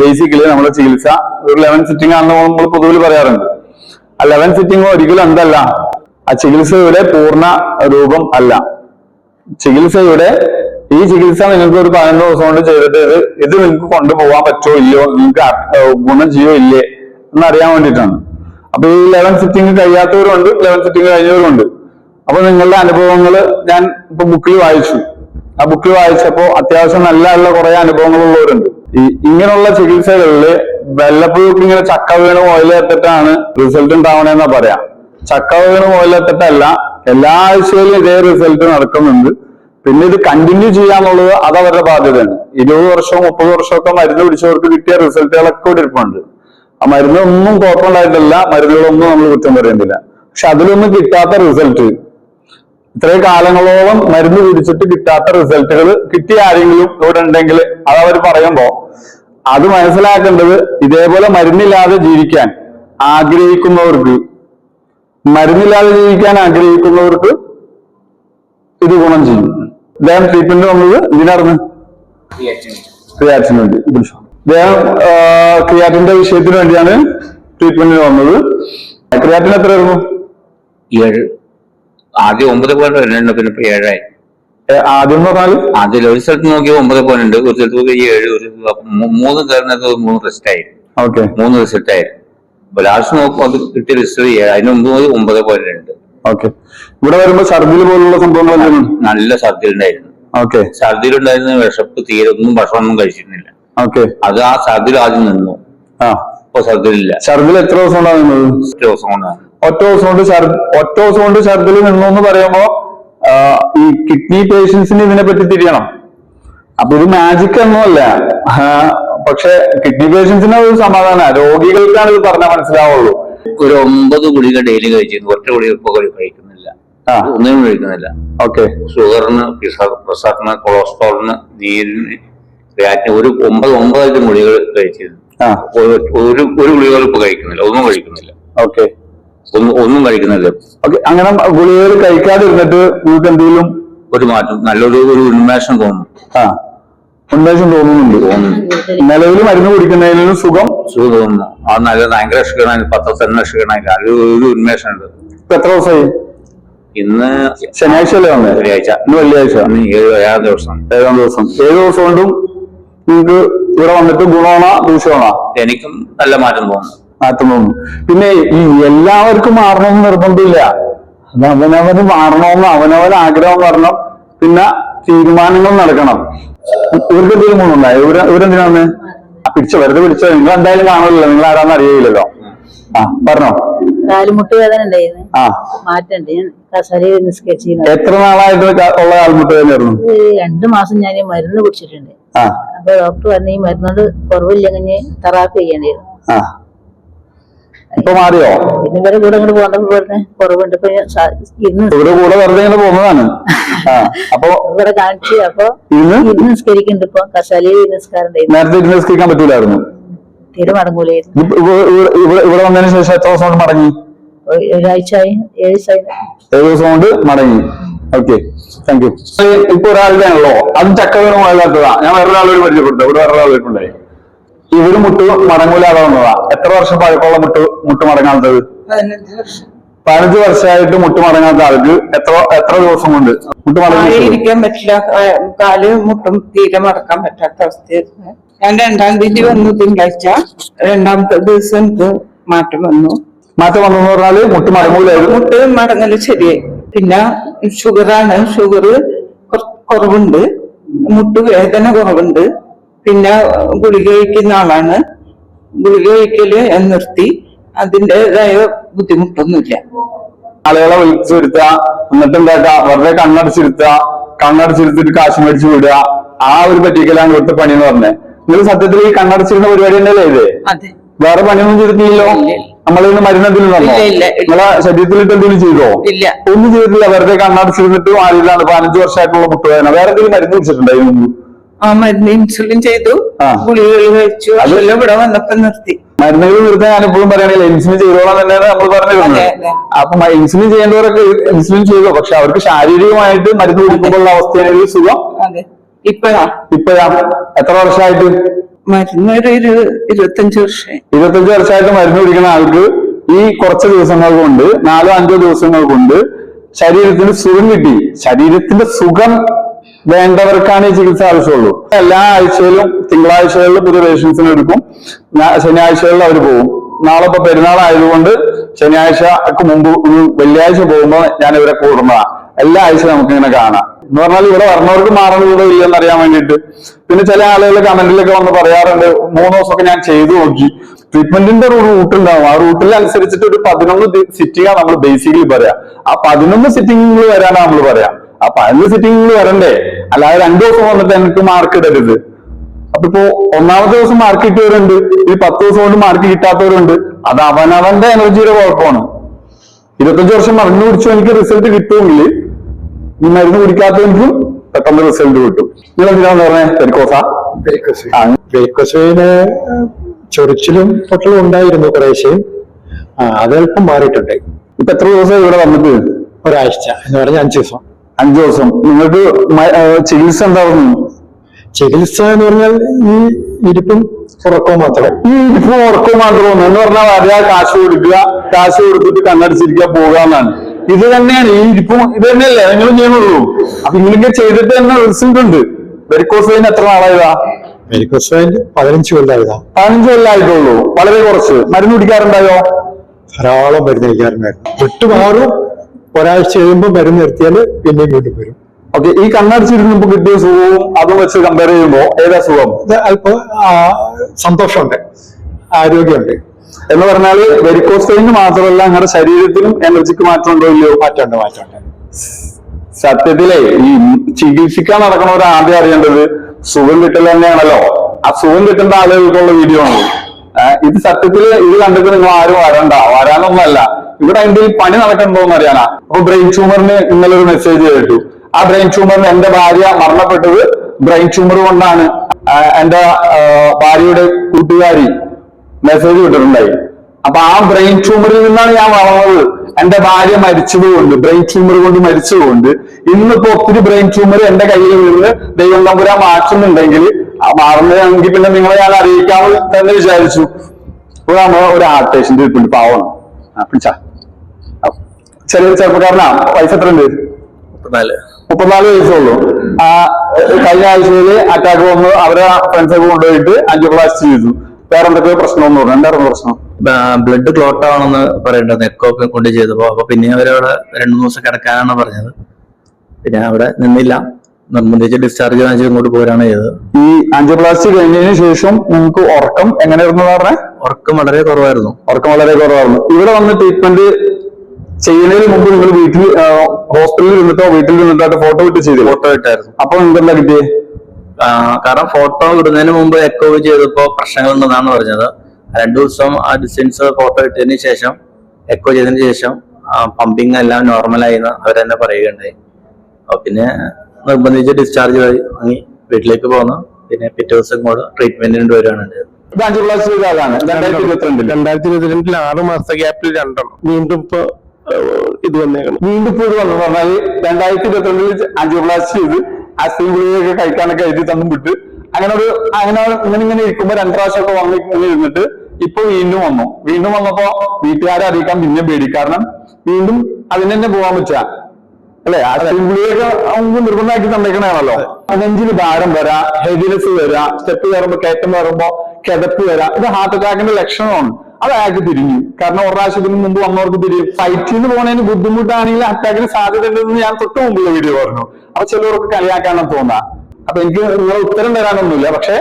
Basically നമ്മുടെ ചികിത്സ ഒരു ലെവൻ സിറ്റിംഗ് ആണെന്ന് നമ്മൾ പൊതുവിൽ പറയാറുണ്ട്. ആ ലെവൻ സിറ്റിംഗ് ഒരിക്കലും എന്തല്ല ആ ചികിത്സയുടെ പൂർണ രൂപം അല്ല. ചികിത്സയുടെ ഈ ചികിത്സ നിങ്ങൾക്ക് ഒരു പതിനൊന്ന് ദിവസം കൊണ്ട് ചെയ്തിട്ട് ഇത് ഇത് നിങ്ങൾക്ക് കൊണ്ടുപോകാൻ പറ്റുമോ ഇല്ലയോ നിങ്ങൾക്ക് ഗുണം ചെയ്യോ ഇല്ലേ എന്നറിയാൻ വേണ്ടിയിട്ടാണ്. അപ്പൊ ഈ ലെവൻ സിറ്റിംഗ് കഴിയാത്തവരുണ്ട് ലെവൻ സിറ്റിംഗ് കഴിഞ്ഞവരുണ്ട് അപ്പൊ നിങ്ങളുടെ അനുഭവങ്ങൾ ഞാൻ ഇപ്പൊ ബുക്കിൽ വായിച്ചു. ആ ബുക്കിൽ വായിച്ചപ്പോൾ അത്യാവശ്യം നല്ല നല്ല കുറെ അനുഭവങ്ങളുള്ളവരുണ്ട്. ഈ ഇങ്ങനെയുള്ള ചികിത്സകളിൽ വല്ലപ്പോഴും ഇങ്ങനെ ചക്ക വീണ് ഓയിലെത്തിട്ടാണ് റിസൾട്ട് ഉണ്ടാവണേന്നാ പറയാ. ചക്ക വീണ് ഓയിലെത്തിട്ടല്ല എല്ലാ ആഴ്ചയിലും ഇതേ റിസൾട്ട് നടക്കുന്നുണ്ട്. പിന്നെ ഇത് കണ്ടിന്യൂ ചെയ്യാന്നുള്ളത് അത് അവരുടെ ബാധ്യതയാണ്. ഇരുപത് വർഷവും മുപ്പത് വർഷമൊക്കെ മരുന്ന് പിടിച്ചവർക്ക് കിട്ടിയ റിസൾട്ടുകളൊക്കെ ഇവിടെ ഇരിപ്പുണ്ട്. ആ മരുന്നൊന്നും കുഴപ്പമുണ്ടായിട്ടില്ല മരുന്നുകളൊന്നും നമ്മൾ കുറ്റം പറയുന്നില്ല പക്ഷെ അതിലൊന്നും കിട്ടാത്ത റിസൾട്ട് ഇത്രയും കാലങ്ങളോളം മരുന്ന് പിടിച്ചിട്ട് കിട്ടാത്ത റിസൾട്ടുകൾ കിട്ടിയ ആരെങ്കിലും ഇവിടെ ഉണ്ടെങ്കിൽ അത് അവർ പറയുമ്പോ അത് മനസ്സിലാക്കേണ്ടത് ഇതേപോലെ മരുന്നില്ലാതെ ജീവിക്കാൻ ആഗ്രഹിക്കുന്നവർക്ക് മരുന്നില്ലാതെ ജീവിക്കാൻ ആഗ്രഹിക്കുന്നവർക്ക് ഇത് ഗുണം ചെയ്യും. ഇദ്ദേഹം ട്രീറ്റ്മെന്റ് വന്നത് ഇതിനറിഞ്ഞ് ക്രിയാറ്റിന് വേണ്ടി. ഇദ്ദേഹം ക്രിയാറ്റിന്റെ വിഷയത്തിന് വേണ്ടിയാണ് ട്രീറ്റ്മെന്റിന് വന്നത്. ക്രിയാറ്റിന് എത്രയായിരുന്നു? ഏഴ്. ആദ്യം ഒമ്പത് പോയിന്റ് രണ്ട് പിന്നെ ഇപ്പൊ ഏഴായി ആദ്യം എന്ന് പറഞ്ഞാൽ ആദ്യം ഒരു സ്ഥലത്ത് നോക്കിയാൽ ഒമ്പത് പോയിന്റ് ഉണ്ട് ഒരു സ്ഥലത്ത് നോക്കി ഏഴ് ഒരു മൂന്ന് കയറുന്നത് മൂന്ന് റിസൾട്ട് ആയി ഓക്കെ. മൂന്ന് റിസൾട്ട് ആയി അപ്പൊ ലാസ്റ്റ് നോക്കുമ്പോൾ അത് കിട്ടിയ റിസൾട്ട് ഏഴ് അതിന് മുമ്പ് നോക്കി ഒമ്പത് പോയിന്റ് രണ്ട്. ഓക്കെ. ഇവിടെ വരുമ്പോ ഛർദിൽ പോലുള്ള സംഭവങ്ങൾ നല്ല ഛർദി ഉണ്ടായിരുന്നു. ഓക്കെ. ഛർദിയിലുണ്ടായിരുന്ന വിഷപ്പ് തീരെ ഒന്നും ഭക്ഷണമൊന്നും കഴിച്ചിരുന്നില്ല. ഓക്കെ. അത് ആ ഛർദിൽ ആദ്യം നിന്നു. ആ. ഇപ്പൊ ഛർദിലില്ല. ഛർദിൽ എത്ര ദിവസം ഉണ്ടാകുന്നത് എത്ര ദിവസം കൊണ്ടാണ്. ഒറ്റ ദിവസം കൊണ്ട് ഒറ്റ ദിവസം കൊണ്ട് ഛർദിൽ നിന്നു എന്ന് പറയുമ്പോ ഈ കിഡ്നി പേഷ്യൻസിന് ഇതിനെ പറ്റി തിരിയണം. അപ്പൊ ഇത് മാജിക് ഒന്നുമല്ല. അല്ല പക്ഷെ കിഡ്നി പേഷ്യൻസിന് ഒരു സമാധാന. രോഗികൾക്കാണ് ഇത് പറഞ്ഞാൽ മനസ്സിലാവുള്ളൂ. ഒരു ഒമ്പത് ഗുളിക ഡെയിലി കഴിച്ചിരുന്നു. ഒറ്റ ഗുളിക ഇപ്പൊ കഴിക്കുന്നില്ല. ഒന്നും ഒന്നിനും കഴിക്കുന്നില്ല. ഓക്കെ. ഷുഗറിന് പ്രസറിന് പ്രഷറിന് കൊളസ്ട്രോളിന് നീരിന് ക്രിയാറ്റിന് ഒരു ഒമ്പത് ഒമ്പതായിരം ഗുളികൾ കഴിച്ചിരുന്നു. ഒരു ഒരു ഒരു ഗുളികൾ ഇപ്പൊ കഴിക്കുന്നില്ല. ഒന്നും കഴിക്കുന്നില്ല. ഓക്കെ. ഒന്നും ഒന്നും കഴിക്കുന്നില്ല. ഓക്കെ അങ്ങനെ ഗുളികകൾ കഴിക്കാതിരുന്നിട്ട് നിങ്ങൾക്ക് എന്തെങ്കിലും ഒരു മാറ്റം നല്ലൊരു ഒരു ഉന്മേഷം തോന്നും. ആ ഉന്മേഷം തോന്നുന്നുണ്ട്. നിലവിൽ മരുന്ന് കുടിക്കുന്നതിലും സുഖം. സുഖം തോന്നുന്നു. ആ നല്ല ഭയങ്കര ക്ഷീണമായി പത്രത്തിൽ തന്നെ അത് ഒരു ഉന്മേഷം ഉണ്ട് ഇപ്പൊ എത്ര ദിവസമായി? ഇന്ന് ശനിയാഴ്ച അല്ലേ വന്നത് വെള്ളിയാഴ്ച ഇന്ന് വെള്ളിയാഴ്ച. ഏഴ് ഏഴാം ദിവസം. ഏഴാം ദിവസം. ഏഴ് ദിവസം കൊണ്ടും നിങ്ങൾക്ക് ഇവിടെ വന്നിട്ട് ഗുണമാണോ ദൂഷ്യമാണോ എനിക്കും നല്ല മാറ്റം തോന്നുന്നു. മാറ്റം പിന്നെ ഈ എല്ലാവർക്കും മാറണമെന്ന് നിർബന്ധമില്ല. അത് അവനവന് മാറണമെന്ന് അവനവൻ ആഗ്രഹം വരണം പിന്നെ തീരുമാനങ്ങൾ നടക്കണം. ഇവർക്ക് എന്തെങ്കിലും ഇവർ ഇവർ ഇവരെന്തിനാണ് പിടിച്ച വെറുതെ പിടിച്ച. നിങ്ങൾ എന്തായാലും കാണുമല്ലോ. നിങ്ങൾ ആരാന്ന് അറിയില്ലല്ലോ. ആ പറഞ്ഞോ. വേദന ഉണ്ടായിരുന്നു മാറ്റണ്ട് കസേരയിൽ എത്ര നാളായിട്ട് ഉള്ള കാൽമുട്ട് തന്നെയായിരുന്നു ഇത് രണ്ടു മാസം ഞാൻ മരുന്ന് കുടിച്ചിട്ടുണ്ട്. അപ്പൊ ഡോക്ടർ പറഞ്ഞു ഈ മരുന്നോട് കുറവില്ലെങ്കിൽ തെറാപ്പി ചെയ്യേണ്ടിയിരുന്നു ഇപ്പൊ മാറിയോ? പിന്നെ ഇവരെ കൂടെ ഇങ്ങോട്ട് പോകണ്ടപ്പോ പറഞ്ഞ് കുറവുണ്ട്. ഇപ്പൊ ഞാൻ സ- ഇന്ന് ഇവിടെ കൂടെ വെറുതെ ഇങ്ങനെ പോകുന്നതാണ്. അപ്പൊ ഇവിടെ കാണിച്ചു അപ്പൊ ഇന്ന്? ഇന്ന് നിസ്കരിക്കുന്നുണ്ട് ഇപ്പൊ. കസാലയിൽ നിസ്കാരം ഉണ്ടായിരുന്നു. നേരത്തെ ഇരുന്ന് നിസ്കരിക്കാൻ പറ്റൂലായിരുന്നു. തീരെ മടങ്ങൂലായിരുന്നു. ഇവിടെ ഇവിടെ വന്നതിന് ശേഷം എത്ര ദിവസം കൊണ്ട് മടങ്ങി? ഒരു- ഒരാഴ്ച ആയി ഏഴ് ദിവസമായി. ഏഴ് ദിവസം കൊണ്ട് മടങ്ങി. ഓക്കെ. താങ്ക് യു ഇപ്പൊ ഒരാളുടെ ആണല്ലോ അതും ചക്ക വീണ് ഞാൻ വേറൊരാളോട് പരിചയപ്പെടുത്തു ഇവിടെ വേറൊരാൾ വരുന്നുണ്ടായി ഇവർ മുട്ട് മടങ്ങൂലാതെ വന്നതാ എത്ര വർഷം പഴക്കമുള്ള മുട്ട് മുട്ട് മടങ്ങാത്തത്? പതിനഞ്ച് വർഷം. പതിനഞ്ച് വർഷമായിട്ട് മുട്ട് മടങ്ങാത്ത ആൾക്ക് എത്ര എത്ര ദിവസം കൊണ്ട് മുട്ട് കാൽ മടങ്ങി ഇരിക്കാൻ പറ്റില്ല. കാൽ മുട്ടും തീരെ മടക്കാൻ പറ്റാത്ത അവസ്ഥയായിരുന്നു. ഞാൻ രണ്ടാം തീയതി വന്നു തിങ്കളാഴ്ച. രണ്ടാമത്തെ ദിവസം എനിക്ക് മാറ്റം വന്നു. മാറ്റം വന്നു പറഞ്ഞാൽ മുട്ട് മടങ്ങൂലായിരുന്നു. മുട്ട് മടങ്ങൽ ശരിയായി. പിന്നെ ഷുഗറാണ്. ഷുഗർ കുറവുണ്ട്. മുട്ട് വേദന കുറവുണ്ട്. പിന്നെ ഗുളിക കഴിക്കുന്ന ആളാണ്. ഗുളിക കഴിക്കൽ നിർത്തി. അതിന്റെതായ ബുദ്ധിമുട്ടൊന്നുമില്ല. ആളുകളെ വിളിച്ചു വരുത്തുക എന്നിട്ട് എന്താക്കുക വെറുതെ കണ്ണടച്ചിരുത്തുക കണ്ണടച്ചിരുത്തിട്ട് കാശ് മേടിച്ചു വിടുക. ആ ഒരു പറ്റിക്കലാണ് ഇവിടുത്തെ പണി എന്ന് പറഞ്ഞത്. നിങ്ങൾ സത്യത്തിൽ ഈ കണ്ണടച്ചിരുന്ന പരിപാടി തന്നെയല്ലേ ഇത്? വേറെ പണിയൊന്നും ചെയ്തിട്ടില്ലല്ലോ. നമ്മളിന്ന് മരുന്ന് എന്തെങ്കിലും തന്നോ. നിങ്ങളെ ശരീരത്തിലിട്ട് എന്തെങ്കിലും ചെയ്തോ? ഇല്ല. ഒന്നും ചെയ്തിട്ടില്ല. വെറുതെ കണ്ണടച്ചിരുന്നിട്ട് ആരിലാണ് പതിനഞ്ച് വർഷമായിട്ടുള്ള മുട്ടുവേദന വേറെ എന്തെങ്കിലും മരുന്ന് കുടിച്ചിട്ടുണ്ടായിരുന്നു ആ മരുന്ന് ഇൻസുലിൻ ചെയ്തു. ഗുളികകൾ കഴിച്ചു അതെല്ലാം ഇവിടെ വന്നപ്പോ നിർത്തി. മരുന്നുകൾ വെറുതെ ഞാൻ എപ്പോഴും ഇൻസുലിൻ ചെയ്തോളാം തന്നെയാണ് നമ്മൾ പറഞ്ഞിരുന്നത് അതെ. അപ്പൊ ഇൻസുലിൻ ചെയ്യേണ്ടവരൊക്കെ ഇൻസുലിൻ ചെയ്തോ പക്ഷെ അവർക്ക് ശാരീരികമായിട്ട് മരുന്ന് കുടിക്കുമ്പോഴുള്ള അവസ്ഥയാണെങ്കിൽ സുഖം. ഇപ്പഴാ? ഇപ്പഴാ? എത്ര വർഷമായിട്ട്? മരുന്ന് ഒരു ഇരു- ഇരുപത്തഞ്ച് വർഷം ഇരുപത്തഞ്ച് വർഷമായിട്ട് മരുന്ന് കുടിക്കുന്ന ആൾക്ക് ഈ കുറച്ച് ദിവസങ്ങൾ കൊണ്ട് നാലോ അഞ്ചോ ദിവസങ്ങൾ കൊണ്ട് ശരീരത്തിന് സുഖം കിട്ടി. ശരീരത്തിന്റെ സുഖം വേണ്ടവർക്കാണ് ഈ ചികിത്സ ആവശ്യമുള്ളൂ. എല്ലാ ആഴ്ചയിലും തിങ്കളാഴ്ചകളിൽ പുതിയ പേഷ്യൻസിന് എടുക്കും. ശനിയാഴ്ചകളിൽ അവർ പോകും. നാളെ ഇപ്പൊ പെരുന്നാൾ ആയതുകൊണ്ട് ശനിയാഴ്ചക്ക് മുമ്പ് വെള്ളിയാഴ്ച പോകുമ്പോൾ ഞാൻ ഇവരെ കൂടുന്നതാണ് എല്ലാ ആഴ്ച നമുക്ക് ഇങ്ങനെ കാണാം. എന്ന് പറഞ്ഞാൽ ഇവിടെ വരണവർക്ക് മാറുന്നത് ഇല്ലെന്ന് അറിയാൻ വേണ്ടിയിട്ട്. പിന്നെ ചില ആളുകൾ കമന്റിലൊക്കെ വന്ന് പറയാറുണ്ട് മൂന്ന് ദിവസമൊക്കെ ഞാൻ ചെയ്തു നോക്കി. ട്രീറ്റ്മെന്റിന്റെ ഒരു റൂട്ട് ഉണ്ടാവും. ആ റൂട്ടിൽ അനുസരിച്ചിട്ട് ഒരു പതിനൊന്ന് സിറ്റിംഗാണ് നമ്മൾ ബേസിക്കലി പറയാം. ആ പതിനൊന്ന് സിറ്റിംഗ് വരാനാണ് നമ്മൾ പറയാ. ആ പതിനൊന്ന് സിറ്റിംഗിൽ വരണ്ടേ? അല്ലാതെ രണ്ടു ദിവസം വന്നിട്ട് എനിക്ക് മാർക്ക് ഇടരുത്. അപ്പൊ ഇപ്പോ ഒന്നാമത്തെ ദിവസം മാർക്ക് കിട്ടിയവരുണ്ട്. ഈ പത്ത് ദിവസം കൊണ്ട് മാർക്ക് കിട്ടാത്തവരുണ്ട്. അത് അവനവന്റെ എനർജിയുടെ കുഴപ്പമാണ്. ഇരുപത്തഞ്ച് വർഷം മരുന്ന് കുടിച്ചു എനിക്ക് റിസൾട്ട് കിട്ടുമെങ്കിൽ ഈ മരുന്ന് കുടിക്കാത്തവർക്കും പെട്ടെന്ന് റിസൾട്ട് കിട്ടും. നിങ്ങൾ എന്തിനാന്ന് പറഞ്ഞേ? പെരിക്കോസ ചൊറിച്ചിലും പൊട്ടലും ഉണ്ടായിരുന്നു കുറേശ്ശെ. അതല്പം മാറിയിട്ടുണ്ട്. ഇപ്പൊ എത്ര ദിവസം ഇവിടെ വന്നിട്ട്? ഒരാഴ്ച എന്ന് പറഞ്ഞ അഞ്ചു ദിവസം. അഞ്ചു ദിവസം. നിങ്ങൾക്ക് ചികിത്സ എന്തായിരുന്നു ചികിത്സ എന്ന് പറഞ്ഞാൽ ഈ ഇരിപ്പും ഉറക്കവും മാത്രം. ഈ ഇരിപ്പും ഉറക്കവും മാത്രമേ എന്ന് പറഞ്ഞാൽ അറിയാ കാശ് കൊടുക്കുക കാശ് കൊടുത്തിട്ട് കണ്ണടിച്ചിരിക്കുക പോകുക എന്നാണ്. ഇത് തന്നെയാണ്. ഈ ഇരിപ്പും ഇത് തന്നെയല്ലേ? നിങ്ങൾ ചെയ്യുന്നുള്ളൂ. അപ്പൊ ഇങ്ങനെയൊക്കെ ചെയ്തിട്ട് തന്നെ റിസൾട്ട് ഉണ്ട്. വെരിക്കോസ് വെയിൻ എത്ര നാളായതാ? വെരിക്കോസ് പതിനഞ്ച് കൊല്ലായതാ. പതിനഞ്ച് കൊല്ലായിട്ടുള്ളൂ. വളരെ കുറച്ച്. മരുന്ന് കുടിക്കാറുണ്ടായോ? ധാരാളം മരുന്ന് കഴിക്കാറുണ്ടായിരുന്നു. വിട്ടുമാറും ഒരാഴ്ച കഴിയുമ്പോൾ മരുന്ന് നിർത്തിയാൽ പിന്നെയും വീണ്ടും വരും. ഓക്കെ ഈ കണ്ണടിച്ചിരുന്നപ്പോ കിട്ടിയ സുഖവും അതും വെച്ച് കമ്പയർ ചെയ്യുമ്പോൾ ഏതാ സുഖം? അല്പം സന്തോഷമുണ്ട്. ആരോഗ്യമുണ്ട്. എന്ന് പറഞ്ഞാൽ വെരിക്കോസ് വെയിന് മാത്രമല്ല നിങ്ങളുടെ ശരീരത്തിനും എനർജിക്ക് മാറ്റമുണ്ടോ ഇല്ലയോ? മാറ്റമുണ്ട് മാറ്റമുണ്ട്. സത്യത്തിലെ ഈ ചികിത്സിക്കാൻ നടക്കുന്നവർ ആദ്യം അറിയേണ്ടത് സുഖം കിട്ടൽ തന്നെയാണല്ലോ. ആ സുഖം കിട്ടേണ്ട ആളുകൾക്കുള്ള വീഡിയോ ആണ്. ഇത് സത്യത്തിൽ ഇത് കണ്ടിട്ട് നിങ്ങൾ ആരും വരണ്ട. വരാനൊന്നുമല്ല. ഇവിടെ എന്തെങ്കിലും പണി നടക്കണ്ടോന്ന് അറിയാനാ അപ്പൊ ബ്രെയിൻ ട്യൂമറിന് ഇന്നലെ ഒരു മെസ്സേജ് കേട്ടു. ആ ബ്രെയിൻ ട്യൂമറിന് എന്റെ ഭാര്യ മരണപ്പെട്ടത് ബ്രെയിൻ ട്യൂമർ കൊണ്ടാണ്. എന്റെ ഭാര്യയുടെ കൂട്ടുകാരി മെസ്സേജ് വിട്ടിട്ടുണ്ടായി. അപ്പൊ ആ ബ്രെയിൻ ട്യൂമറിൽ നിന്നാണ് ഞാൻ വളർന്നത്. എന്റെ ഭാര്യ മരിച്ചതുകൊണ്ട് ബ്രെയിൻ ട്യൂമർ കൊണ്ട് മരിച്ചതുകൊണ്ട് ഇന്നിപ്പോ ഒത്തിരി ബ്രെയിൻ ട്യൂമർ എന്റെ കയ്യിൽ നിന്ന് ദൈവം തമ്പുരാൻ മാറ്റുന്നുണ്ടെങ്കിൽ മാറുന്നതെങ്കിൽ പിന്നെ നിങ്ങളെ ഞാൻ അറിയിക്കാമെന്ന് തന്നെ വിചാരിച്ചു. ഇപ്പൊ നമ്മൾ ഒരു ആർട്ട് പേഷ്യന്റ് ഇരിപ്പുണ്ട് പാവമാണ് ആ പിടിച്ചാ. ചെറിയ ചെറുപ്പക്കാരനാ വയസ്സ് എത്ര ഉണ്ട് മുപ്പത്തിനാല് വയസ്സേ വയസ്സുള്ളൂ. ആ കഴിഞ്ഞ ആഴ്ചയിൽ അറ്റാക്ക് വന്ന് അവരെ ഫ്രണ്ട്സൊക്കെ കൊണ്ടുപോയിട്ട് അഞ്ചു ക്ലാസ് ചെയ്തു. വേറെ എന്തൊക്കെ പ്രശ്നമൊന്നും പറഞ്ഞു. എന്തായിരുന്നു പ്രശ്നം? ബ്ലഡ് ക്ലോട്ട് ആണെന്ന് പറയേണ്ടത് നെക്കൊക്കെ കൊണ്ട് ചെയ്തപ്പോ അപ്പൊ പിന്നെ അവരവിടെ രണ്ടു ദിവസം കിടക്കാനാണ് പറഞ്ഞത്. പിന്നെ അവിടെ നിന്നില്ല. നിർബന്ധിച്ച് ഡിസ്ചാർജ് വാങ്ങിച്ച് ഇങ്ങോട്ട് പോരാണ് ചെയ്തത്. ഈ ആൻജിയോപ്ലാസ്റ്റി കഴിഞ്ഞതിന് ശേഷം നിങ്ങൾക്ക് ഉറക്കം എങ്ങനെയായിരുന്നു പറഞ്ഞത് ഉറക്കം വളരെ കുറവായിരുന്നു. ഉറക്കം വളരെ കുറവായിരുന്നു. ഇവിടെ വന്ന് ട്രീറ്റ്മെന്റ് ചെയ്യുന്നതിന് മുമ്പ് നിങ്ങൾ വീട്ടിൽ ഹോസ്പിറ്റലിൽ ഇരുന്നിട്ടോ വീട്ടിൽ ഇരുന്നിട്ടോ ഫോട്ടോ ഇട്ട് ചെയ്തു ഫോട്ടോ ഇട്ടായിരുന്നു. അപ്പൊ നിങ്ങൾക്ക് എന്താ കിട്ടിയേ കാരണം ഫോട്ടോ ഇടുന്നതിന് മുമ്പ് എക്കോ ചെയ്തപ്പോ പ്രശ്നങ്ങൾ ഉണ്ടെന്നാണ് പറഞ്ഞത്. രണ്ടു ദിവസം ആ ഡിസ്റ്റൻസ് ഫോട്ടോ ഇട്ടതിന് ശേഷം എക്കോ ചെയ്തതിന് ശേഷം പമ്പിങ് എല്ലാം നോർമലായി എന്ന് അവരെന്നെ പറയുകയുണ്ടായി. അപ്പൊ പിന്നെ നിർബന്ധിച്ച് ഡിസ്ചാർജ് വാങ്ങി വീട്ടിലേക്ക് പോന്നു. പിന്നെ പിറ്റേ ദിവസം കൂടെ ട്രീറ്റ്മെന്റിന് വരികയാണ് ഉണ്ടായത് രണ്ടായിരത്തി ഇരുപത്തിരണ്ടിൽ. രണ്ടായിരത്തി ഇരുപത്തിരണ്ടിൽ ആറ് മാസത്തെ ഗ്യാപ്പിൽ രണ്ടെണ്ണം. വീണ്ടും ഇപ്പൊ ഇത് വന്നേക്കണം വീണ്ടും ഇത് വന്നു. പറഞ്ഞാൽ രണ്ടായിരത്തി ഇരുപത്തിരണ്ടിൽ ആൻജിയോപ്ലാസ്റ്റി ചെയ്ത് ഗുളികയൊക്കെ കഴിക്കാനൊക്കെ എഴുതി തന്നും വിട്ട്. അങ്ങനെ ഒരു അങ്ങനെ ഇങ്ങനെ ഇങ്ങനെ ഇരിക്കുമ്പോ രണ്ടു പ്രാവശ്യമൊക്കെ വന്ന് ഇങ്ങനെ ഇരുന്നിട്ട് ഇപ്പൊ വീണ്ടും വന്നു. വീണ്ടും വന്നപ്പോ വീട്ടുകാരെ അറിയിക്കാൻ പിന്നെ പേടി. കാരണം വീണ്ടും അതിന് തന്നെ പോകാൻ പറ്റുക അല്ലെ? ഗുളികയൊക്കെ നമുക്ക് നിർബന്ധമാക്കി തന്നേക്കണാണല്ലോ നെഞ്ചിന് ഭാരം വരാ ഹെവിനെസ് വരാ സ്റ്റെപ്പ് കയറുമ്പോ കയറ്റം കയറുമ്പോ കിതപ്പ് വരാ. ഇത് ഹാർട്ട് അറ്റാക്കിന്റെ ലക്ഷണമാണ്. അത് അയാൾക്ക് തിരിഞ്ഞു. കാരണം ഒരു പ്രാവശ്യത്തിന് മുമ്പ് വന്നവർക്ക് തിരിയും. ഫൈറ്റിന് പോകുന്നതിന് ബുദ്ധിമുട്ടാണെങ്കിൽ അറ്റാക്കിന് സാധ്യത ഉണ്ടെന്ന് ഞാൻ തൊട്ട് മുമ്പുള്ള വീഡിയോ പറഞ്ഞു. അപ്പൊ ചിലവർക്ക് കളിയാക്കാണെന്ന് തോന്നാം. അപ്പൊ എനിക്ക് നിങ്ങളെ ഉത്തരം തരാനൊന്നുമില്ല. പക്ഷെ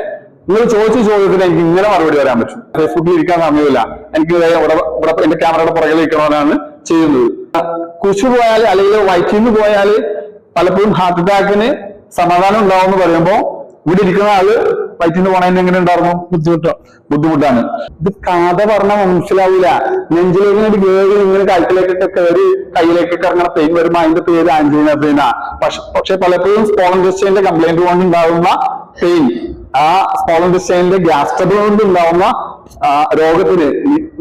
നിങ്ങൾ ചോദിച്ച ചോദ്യത്തിന് എനിക്ക് ഇങ്ങനെ മറുപടി വരാൻ പറ്റും. ഫേസ്ബുക്കിൽ ഇരിക്കാൻ സമയമില്ല. എനിക്ക് ഇവിടെ എന്റെ ക്യാമറയുടെ പുറകിൽ ഇരിക്കണമെന്നാണ് ചെയ്യുന്നത്. കുശു പോയാൽ അല്ലെങ്കിൽ വയറ്റിന്ന് പോയാൽ പലപ്പോഴും ഹാർട്ട് അറ്റാക്കിന് സമാധാനം ഉണ്ടാവും എന്ന് പറയുമ്പോ ഇവിടെ ഇരിക്കുന്ന ആൾ വയറ്റിന്ന് പോണതിന് എങ്ങനെ ഉണ്ടായിരുന്നു? ബുദ്ധിമുട്ടോ ബുദ്ധിമുട്ടാണ്. ഇത് കഥ പറഞ്ഞാൽ മനസ്സിലാവില്ല നെഞ്ചിലേക്ക് ഒരു വേഗം ഇങ്ങനെ കഴുത്തിലേക്കൊക്കെ കയറി കയ്യിലേക്കൊക്കെ ഇറങ്ങുന്ന പെയിൻ വരുമ്പോ അതിന്റെ പേര് ആൻജീന പെയിനാ പക്ഷെ പക്ഷെ പലപ്പോഴും സ്പോളൻ ഡിസ്റ്റൈന്റെ കംപ്ലൈന്റ് കൊണ്ട് ഉണ്ടാകുന്ന പെയിൻ ആ സ്പോളൻ ഡിസ്റ്റൈനിന്റെ ഗ്യാസ് ട്രബിൾ കൊണ്ട് ഉണ്ടാവുന്ന രോഗത്തിന്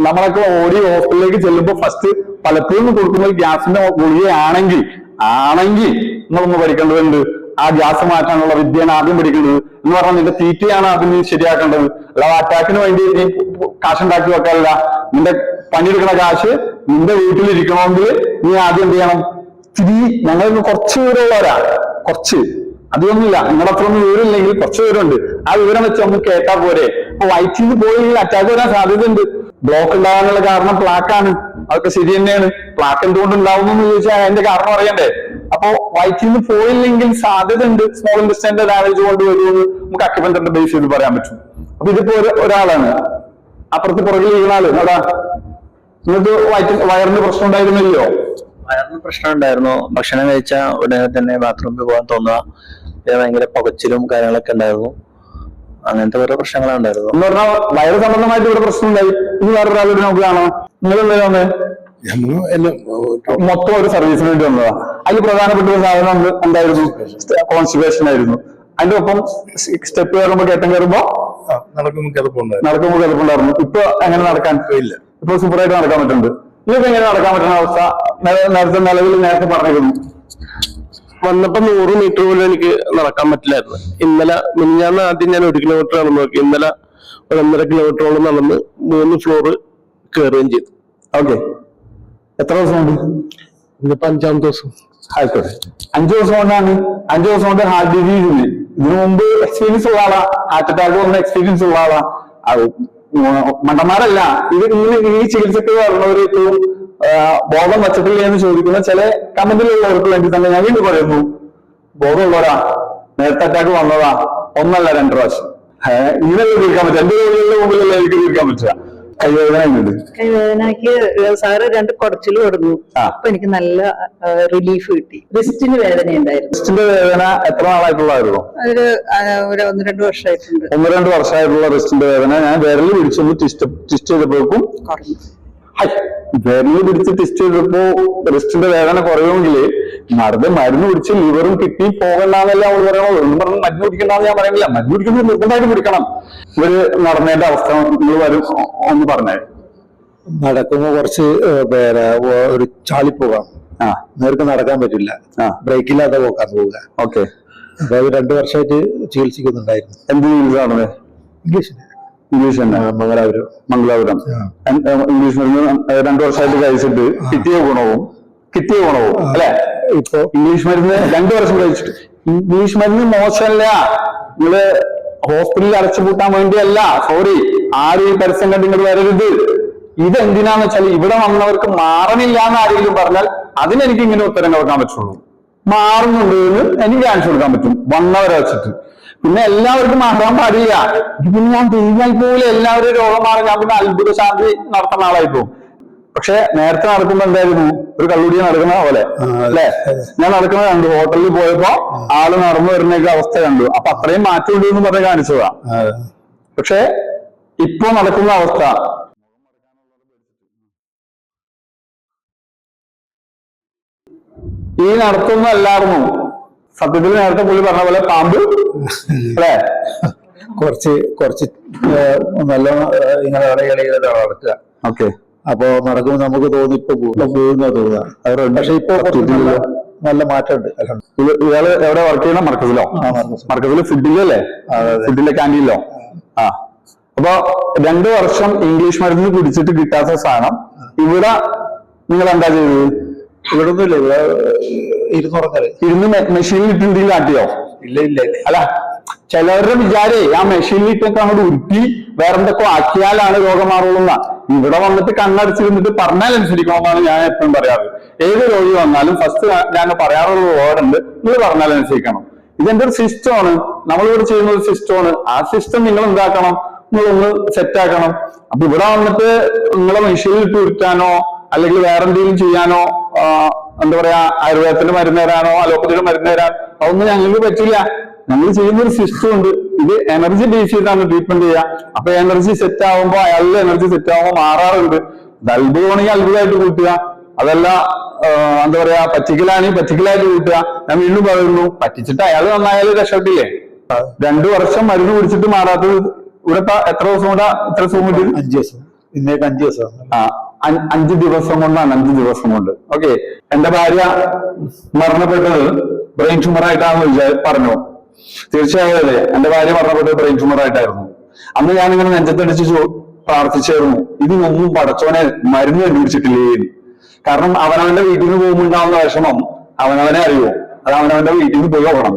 നമ്മളൊക്കെ ഓടി ഹോസ്പിറ്റലിലേക്ക് ചെല്ലുമ്പോൾ ഫസ്റ്റ് പലപ്പോഴും കൊടുക്കുന്ന ഗ്യാസിന്റെ ഗുളികയാണെങ്കിൽ ആണെങ്കിൽ നമ്മളൊന്ന് പഠിക്കേണ്ടതുണ്ട്. ആ ഗ്യാസ് മാറ്റാനുള്ള വിദ്യയാണ് ആദ്യം പഠിക്കുന്നത്. എന്ന് പറഞ്ഞാൽ നിന്റെ തീറ്റയാണ് ആദ്യം നീ ശരിയാക്കേണ്ടത്. അല്ലാതെ അറ്റാക്കിന് വേണ്ടി നീ കാശുണ്ടാക്കി വെക്കാറില്ല. നിന്റെ പണിയെടുക്കുന്ന കാശ് നിന്റെ വീട്ടിലിരിക്കണമെങ്കിൽ നീ ആദ്യം എന്ത് ചെയ്യണം? തിരി ഞങ്ങൾ കുറച്ച് ദൂരമുള്ളവരാ. കുറച്ച്. അതൊന്നുമില്ല നിങ്ങളുടെ അത്ര ഒന്നും വിവരമില്ലെങ്കിൽ കുറച്ച് വിവരമുണ്ട് ആ വിവരം വെച്ച് നമുക്ക് കേട്ടാ പോരെ. അപ്പൊ വയറ്റിൽ പോയി അറ്റാക്ക് വരാൻ സാധ്യതയുണ്ട്. ബ്ലോക്ക് ഉണ്ടാകാനുള്ള കാരണം പ്ലാക്കാണ് അതൊക്കെ ശരി തന്നെയാണ്. പ്ലാക്ക് എന്തുകൊണ്ട് ഉണ്ടാവുന്നു ചോദിച്ചാൽ അതിന്റെ കാരണം അറിയണ്ടേ? അപ്പോ വൈറ്റിൽ നിന്ന് പോയില്ലെങ്കിൽ സാധ്യത ഉണ്ട്. സ്മോൾ ഇൻഡസ്ട്രീന്റെ ഡാമേജ് കൊണ്ട് വരുമെന്ന് നമുക്ക് അക്യുപെന്ററിന്റെ ബേസ് ചെയ്ത് പറയാൻ പറ്റും. അപ്പൊ ഇതിപ്പോ ഒരാളാണ്. അപ്പുറത്ത് പുറകിൽ ഇരുന്നാൽ അതാ നിങ്ങൾക്ക് വയറ്റിൽ വയറിന് പ്രശ്നം ഉണ്ടായിരുന്നില്ലയോ? വയറിന് പ്രശ്നം ഉണ്ടായിരുന്നു. ഭക്ഷണം കഴിച്ച ഉടനെ തന്നെ ബാത്റൂമിൽ പോകാൻ തോന്നുക. പിന്നെ ഭയങ്കര പുകച്ചിലും കാര്യങ്ങളൊക്കെ ഉണ്ടായിരുന്നു. അങ്ങനത്തെ ഓരോ പ്രശ്നങ്ങളുണ്ടായിരുന്നു എന്ന് പറഞ്ഞാൽ വയറ് സംബന്ധമായിട്ട് ഇവിടെ പ്രശ്നം ഉണ്ടായി. ഇനി വേറൊരാളോട് നമുക്ക് കാണാം. നിങ്ങൾ എന്താ മൊത്തം ഒരു സർവീസിന് വേണ്ടി വന്നതാ. അതിൽ പ്രധാനപ്പെട്ട ഒരു സാധനം എന്ത് എന്തായിരുന്നു കോൺസ്റ്റിബേഷൻ ആയിരുന്നു. അതിന്റെ ഒപ്പം സ്റ്റെപ്പ് കയറുമ്പോ കയറ്റം കയറുമ്പോ നടക്കുമ്പോൾ കിടപ്പുണ്ടായിരുന്നു നടക്കുമ്പോൾ കിടപ്പുണ്ടായിരുന്നു ഇപ്പൊ എങ്ങനെ നടക്കാൻ? ഇല്ല. ഇപ്പൊ സൂപ്പറായിട്ട് നടക്കാൻ പറ്റുന്നുണ്ട്. നിങ്ങൾക്ക് എങ്ങനെ നടക്കാൻ പറ്റുന്ന അവസ്ഥ? നേരത്തെ നിലവിൽ നേരത്തെ പറഞ്ഞിരുന്നു. വന്നപ്പോ നൂറ് മീറ്റർ പോലും എനിക്ക് നടക്കാൻ പറ്റില്ലായിരുന്നു. ഇന്നലെ മിനിഞ്ഞാന്ന് ആദ്യം ഞാൻ ഒരു കിലോമീറ്റർ നടന്നു നോക്കി. ഇന്നലെ ഒരു ഒന്നര കിലോമീറ്ററോളം നടന്ന് മൂന്ന് ഫ്ലോർ കയറുകയും ചെയ്തു. ഓക്കെ എത്ര ദിവസം കൊണ്ട് ഇന്നിപ്പോ അഞ്ചാമത്തെ ദിവസം. ആയിക്കോട്ടെ. അഞ്ചു ദിവസം കൊണ്ടാണ് അഞ്ചു ദിവസം കൊണ്ട് ഹാർട്ട് ഡിസീസിന് ഇതിനു മുമ്പ് എക്സ്പീരിയൻസ് ഉള്ള ആളാ ഹാർട്ട് അറ്റാക്ക് വന്ന എക്സ്പീരിയൻസ് ഉള്ള ആളാ. അത് മണ്ടന്മാരല്ല ഇത് ഇങ്ങനെ ഈ ചികിത്സക്ക് വരുന്നവർ ഏറ്റവും ബോധം വച്ചിട്ടില്ല എന്ന് ചോദിക്കുന്ന ചില കമന്റിലുള്ളവർക്ക് വേണ്ടി തന്നെ ഞാൻ വീണ്ടും പറയുന്നു. ബോധമുള്ളവരാ നേരത്തെ അറ്റാക്ക് വന്നതാ ഒന്നല്ല രണ്ടു പ്രാവശ്യം. ഇങ്ങനെയല്ലേ തീർക്കാൻ പറ്റുക? എന്റെ രോഗികളുടെ മുമ്പിലല്ല എനിക്ക് തീർക്കാൻ പറ്റുക? കൈവേദന കൈവേദനക്ക് സാറ് രണ്ട് കുടച്ചിൽ കൊടുത്തു അപ്പൊ എനിക്ക് നല്ല റിലീഫ് കിട്ടി. റിസ്റ്റിന് വേദന ഉണ്ടായിരുന്നു. റിസ്റ്റിന്റെ വേദന എത്ര നാളായിട്ടുള്ളതായിരുന്നു? അതൊരു ഒരു ഒന്ന് രണ്ട് വർഷമായിട്ടുണ്ട്. ഒന്ന് രണ്ട് വർഷമായിട്ടുള്ള റിസ്റ്റിന്റെ വേദന. ഞാൻ വിരലിൽ പിടിച്ചൊന്ന് ട്വിസ്റ്റ് ചെയ്തപ്പോഴേക്കും കുറഞ്ഞു. ഹൈ, വിരൽ പിടിച്ച് ടെസ്റ്റ് ചെയ്തപ്പോ റിസ്റ്റിന്റെ വേദന കുറയുമെങ്കിൽ നടന്ന് മരുന്ന് പിടിച്ച് ലിവറും കിട്ടി പോകണ്ടെന്നല്ല അവൾ പറയണത്. ഒന്നും പറഞ്ഞ് മരുന്ന് പിടിക്കണ്ടെന്ന് ഞാൻ പറയുന്നില്ല. മരുന്ന് പിടിക്കുന്നത് നിർബന്ധമായിട്ട് പിടിക്കണം ഇവർ നടന്നതിന്റെ അവസ്ഥ നിങ്ങൾ വരും. ഒന്ന് പറഞ്ഞേ. നടക്കുമ്പോ കുറച്ച് പേരെ ഒരു ചാളിപ്പോകാം ആ. നേർക്ക് നടക്കാൻ പറ്റില്ല. ആ. ബ്രേക്കില്ലാതെ പോകാൻ പോവുക. ഓക്കെ. അതായത് അത് രണ്ടു വർഷമായിട്ട് ചികിത്സിക്കുന്നുണ്ടായിരുന്നു. എന്ത് ചികിത്സ നടന്നത് ഇംഗ്ലീഷിന്. ഇംഗ്ലീഷ് തന്നെ. മംഗലാപുരം. മംഗലാപുരം. ഇംഗ്ലീഷ് മരുന്ന് രണ്ടു വർഷമായിട്ട് കഴിച്ചിട്ട് കിട്ടിയ ഗുണവും കിട്ടിയ ഗുണവും അല്ലെ? ഇപ്പൊ ഇംഗ്ലീഷ് മരുന്ന് രണ്ടു വർഷം കഴിച്ചിട്ട്. ഇംഗ്ലീഷ് മരുന്ന് മോശമല്ല. നിങ്ങൾ ഹോസ്പിറ്റലിൽ അടച്ചുപൂട്ടാൻ വേണ്ടിയല്ല. സോറി ആര് ഈ പരസ്യം കണ്ട് ഇങ്ങോട്ട് വരരുത്. ഇതെന്തിനാന്ന് വെച്ചാൽ ഇവിടെ വന്നവർക്ക് മാറണില്ല എന്ന് ആരെങ്കിലും പറഞ്ഞാൽ അതിനെനിക്ക് ഇങ്ങനെ ഉത്തരം കൊടുക്കാൻ പറ്റുള്ളൂ. മാറുന്നുണ്ട് എന്ന് എനിക്ക് കാണിച്ചു കൊടുക്കാൻ പറ്റും. വന്നവരെ വെച്ചിട്ട്. പിന്നെ എല്ലാവർക്കും മാറാൻ പാടില്ല. പിന്നെ ഞാൻ ദൈവമായി പോലെ എല്ലാവരും രോഗം മാറി ഞാൻ പിന്നെ അത്ഭുത ശാന്തി നടത്തുന്ന ആളായി പോകും പക്ഷെ നേരത്തെ നടക്കുമ്പോ എന്തായിരുന്നു? ഒരു കള്ളുടിയ നടക്കുന്ന പോലെ. അല്ലെ? ഞാൻ നടക്കുന്നത് കണ്ടു ഹോട്ടലിൽ പോയപ്പോ ആൾ നടന്നു വരുന്ന അവസ്ഥ കണ്ടു. അപ്പൊ അത്രയും മാറ്റം ഉണ്ട് എന്ന് പറഞ്ഞ് കാണിച്ചതാ. പക്ഷെ ഇപ്പൊ നടക്കുന്ന അവസ്ഥ. ഈ നടത്തുന്നതല്ലായിരുന്നു. സത്യത്തിൽ നേരത്തെ പുള്ളി പറഞ്ഞ പോലെ പാമ്പ് അല്ലെ? കുറച്ച് കുറച്ച് നല്ല ഇങ്ങനെ വളർത്തുക നടക്കുക. ഓക്കെ. അപ്പൊ നടക്കുമ്പോൾ നമുക്ക് തോന്നി ഇപ്പൊ പോകുന്ന തോന്നുക. പക്ഷെ ഇപ്പൊ നല്ല മാറ്റമുണ്ട്. ഇയാൾ എവിടെ വർക്ക് ചെയ്യണം മർക്കസിലോ. മർക്കസിൽ. ഫുഡിലല്ലേ ഫുഡിലെ ക്യാന്റീനിലോ ആ അപ്പൊ രണ്ടു വർഷം ഇംഗ്ലീഷ് മരുന്ന് കുടിച്ചിട്ട് കിട്ടാത്ത സാധനം. ഇവിടെ നിങ്ങൾ എന്താ ചെയ്തത്? ഇവിടെ ഒന്നുമില്ല ഇവിടെ ഇരുന്നുറങ്ങൽ ഇരുന്ന് മെഷീനിൽ ഇട്ടുണ്ടെങ്കിൽ കാട്ടിയോ? ഇല്ല ഇല്ല ഇല്ല. അല്ല ചിലവരുടെ വിചാരേ ആ മെഷീനിൽ ഇട്ടൊക്കെ അങ്ങോട്ട് ഉരുട്ടി വേറെന്തൊക്കെ ആക്കിയാലാണ് രോഗം മാറുള്ള ഇവിടെ വന്നിട്ട് കണ്ണടച്ചിരുന്നിട്ട് പറഞ്ഞാൽ അനുസരിക്കണമെന്നാണ് ഞാൻ എപ്പോഴും പറയാറ്. ഏത് രോഗി വന്നാലും ഫസ്റ്റ് ഞാൻ പറയാറുള്ള വേർഡുണ്ട് നിങ്ങൾ പറഞ്ഞാൽ അനുസരിക്കണം. ഇതെന്റെ ഒരു സിസ്റ്റമാണ് നമ്മളിവിടെ ചെയ്യുന്ന ഒരു സിസ്റ്റമാണ് ആ സിസ്റ്റം നിങ്ങൾ എന്താക്കണം? നിങ്ങളൊന്ന് സെറ്റ് ആക്കണം. അപ്പൊ ഇവിടെ വന്നിട്ട് നിങ്ങളെ മെഷീനിൽ ഇട്ട് ഉരുട്ടാനോ അല്ലെങ്കിൽ വേറെന്തെങ്കിലും ചെയ്യാനോ എന്താ പറയാ ആയുർവേദത്തിന്റെ മരുന്ന് തരാനോ അലോപ്പതിയുടെ മരുന്ന് തരാൻ അതൊന്നും ഞങ്ങൾക്ക് പറ്റില്ല. ഞങ്ങൾ ചെയ്യുന്ന ഒരു സിസ്റ്റം ഉണ്ട്. ഇത് എനർജി ബേസ് ചെയ്താണ് ട്രീറ്റ്മെന്റ് ചെയ്യുക. അപ്പൊ എനർജി സെറ്റ് ആവുമ്പോ അയാളുടെ എനർജി സെറ്റ് ആവുമ്പോൾ മാറാറുണ്ട്. അത്ഭുതമാണെങ്കിൽ അത്ഭുതമായിട്ട് കൂട്ടുക. അതല്ല എന്താ പറയാ പറ്റിക്കലാണെങ്കിൽ പറ്റിക്കലായിട്ട് കൂട്ടുക. ഞാൻ വീണ്ടും പറയുന്നു പറ്റിച്ചിട്ട് അയാൾ നന്നായാലും രക്ഷപ്പെട്ടില്ലേ? രണ്ടു വർഷം മരുന്ന് കുടിച്ചിട്ട് മാറാത്തത് ഇവിടെ എത്ര ദിവസം കൂടെ ഇത്ര ദിവസം അഞ്ച് ദിവസം. ഇന്നേക്ക് അഞ്ച് ദിവസം. ആ. അഞ്ച് ദിവസം കൊണ്ടാണ് അഞ്ച് ദിവസം കൊണ്ട്. ഓക്കെ എന്റെ ഭാര്യ മരണപ്പെട്ടത് ബ്രെയിൻ ട്യൂമർ ആയിട്ടാണെന്ന് വിചാരി പറഞ്ഞു. തീർച്ചയായും അതെ. എന്റെ ഭാര്യ മരണപ്പെട്ടത് ബ്രെയിൻ ട്യൂമർ ആയിട്ടായിരുന്നു. അന്ന് ഞാൻ ഇങ്ങനെ നെഞ്ചത്തടിച്ച് പ്രാർത്ഥിച്ചായിരുന്നു. ഇതിനൊന്നും പടച്ചോനെ മരുന്ന് കണ്ടുപിടിച്ചിട്ടില്ലേ? കാരണം അവനവന്റെ വീട്ടിൽ നിന്ന് പോകുമ്പോണ്ടാവുന്ന വിഷമം അവനവനെ അറിയുമോ? അത് അവനവന്റെ വീട്ടിൽ നിന്ന് പോയി ഓടണം.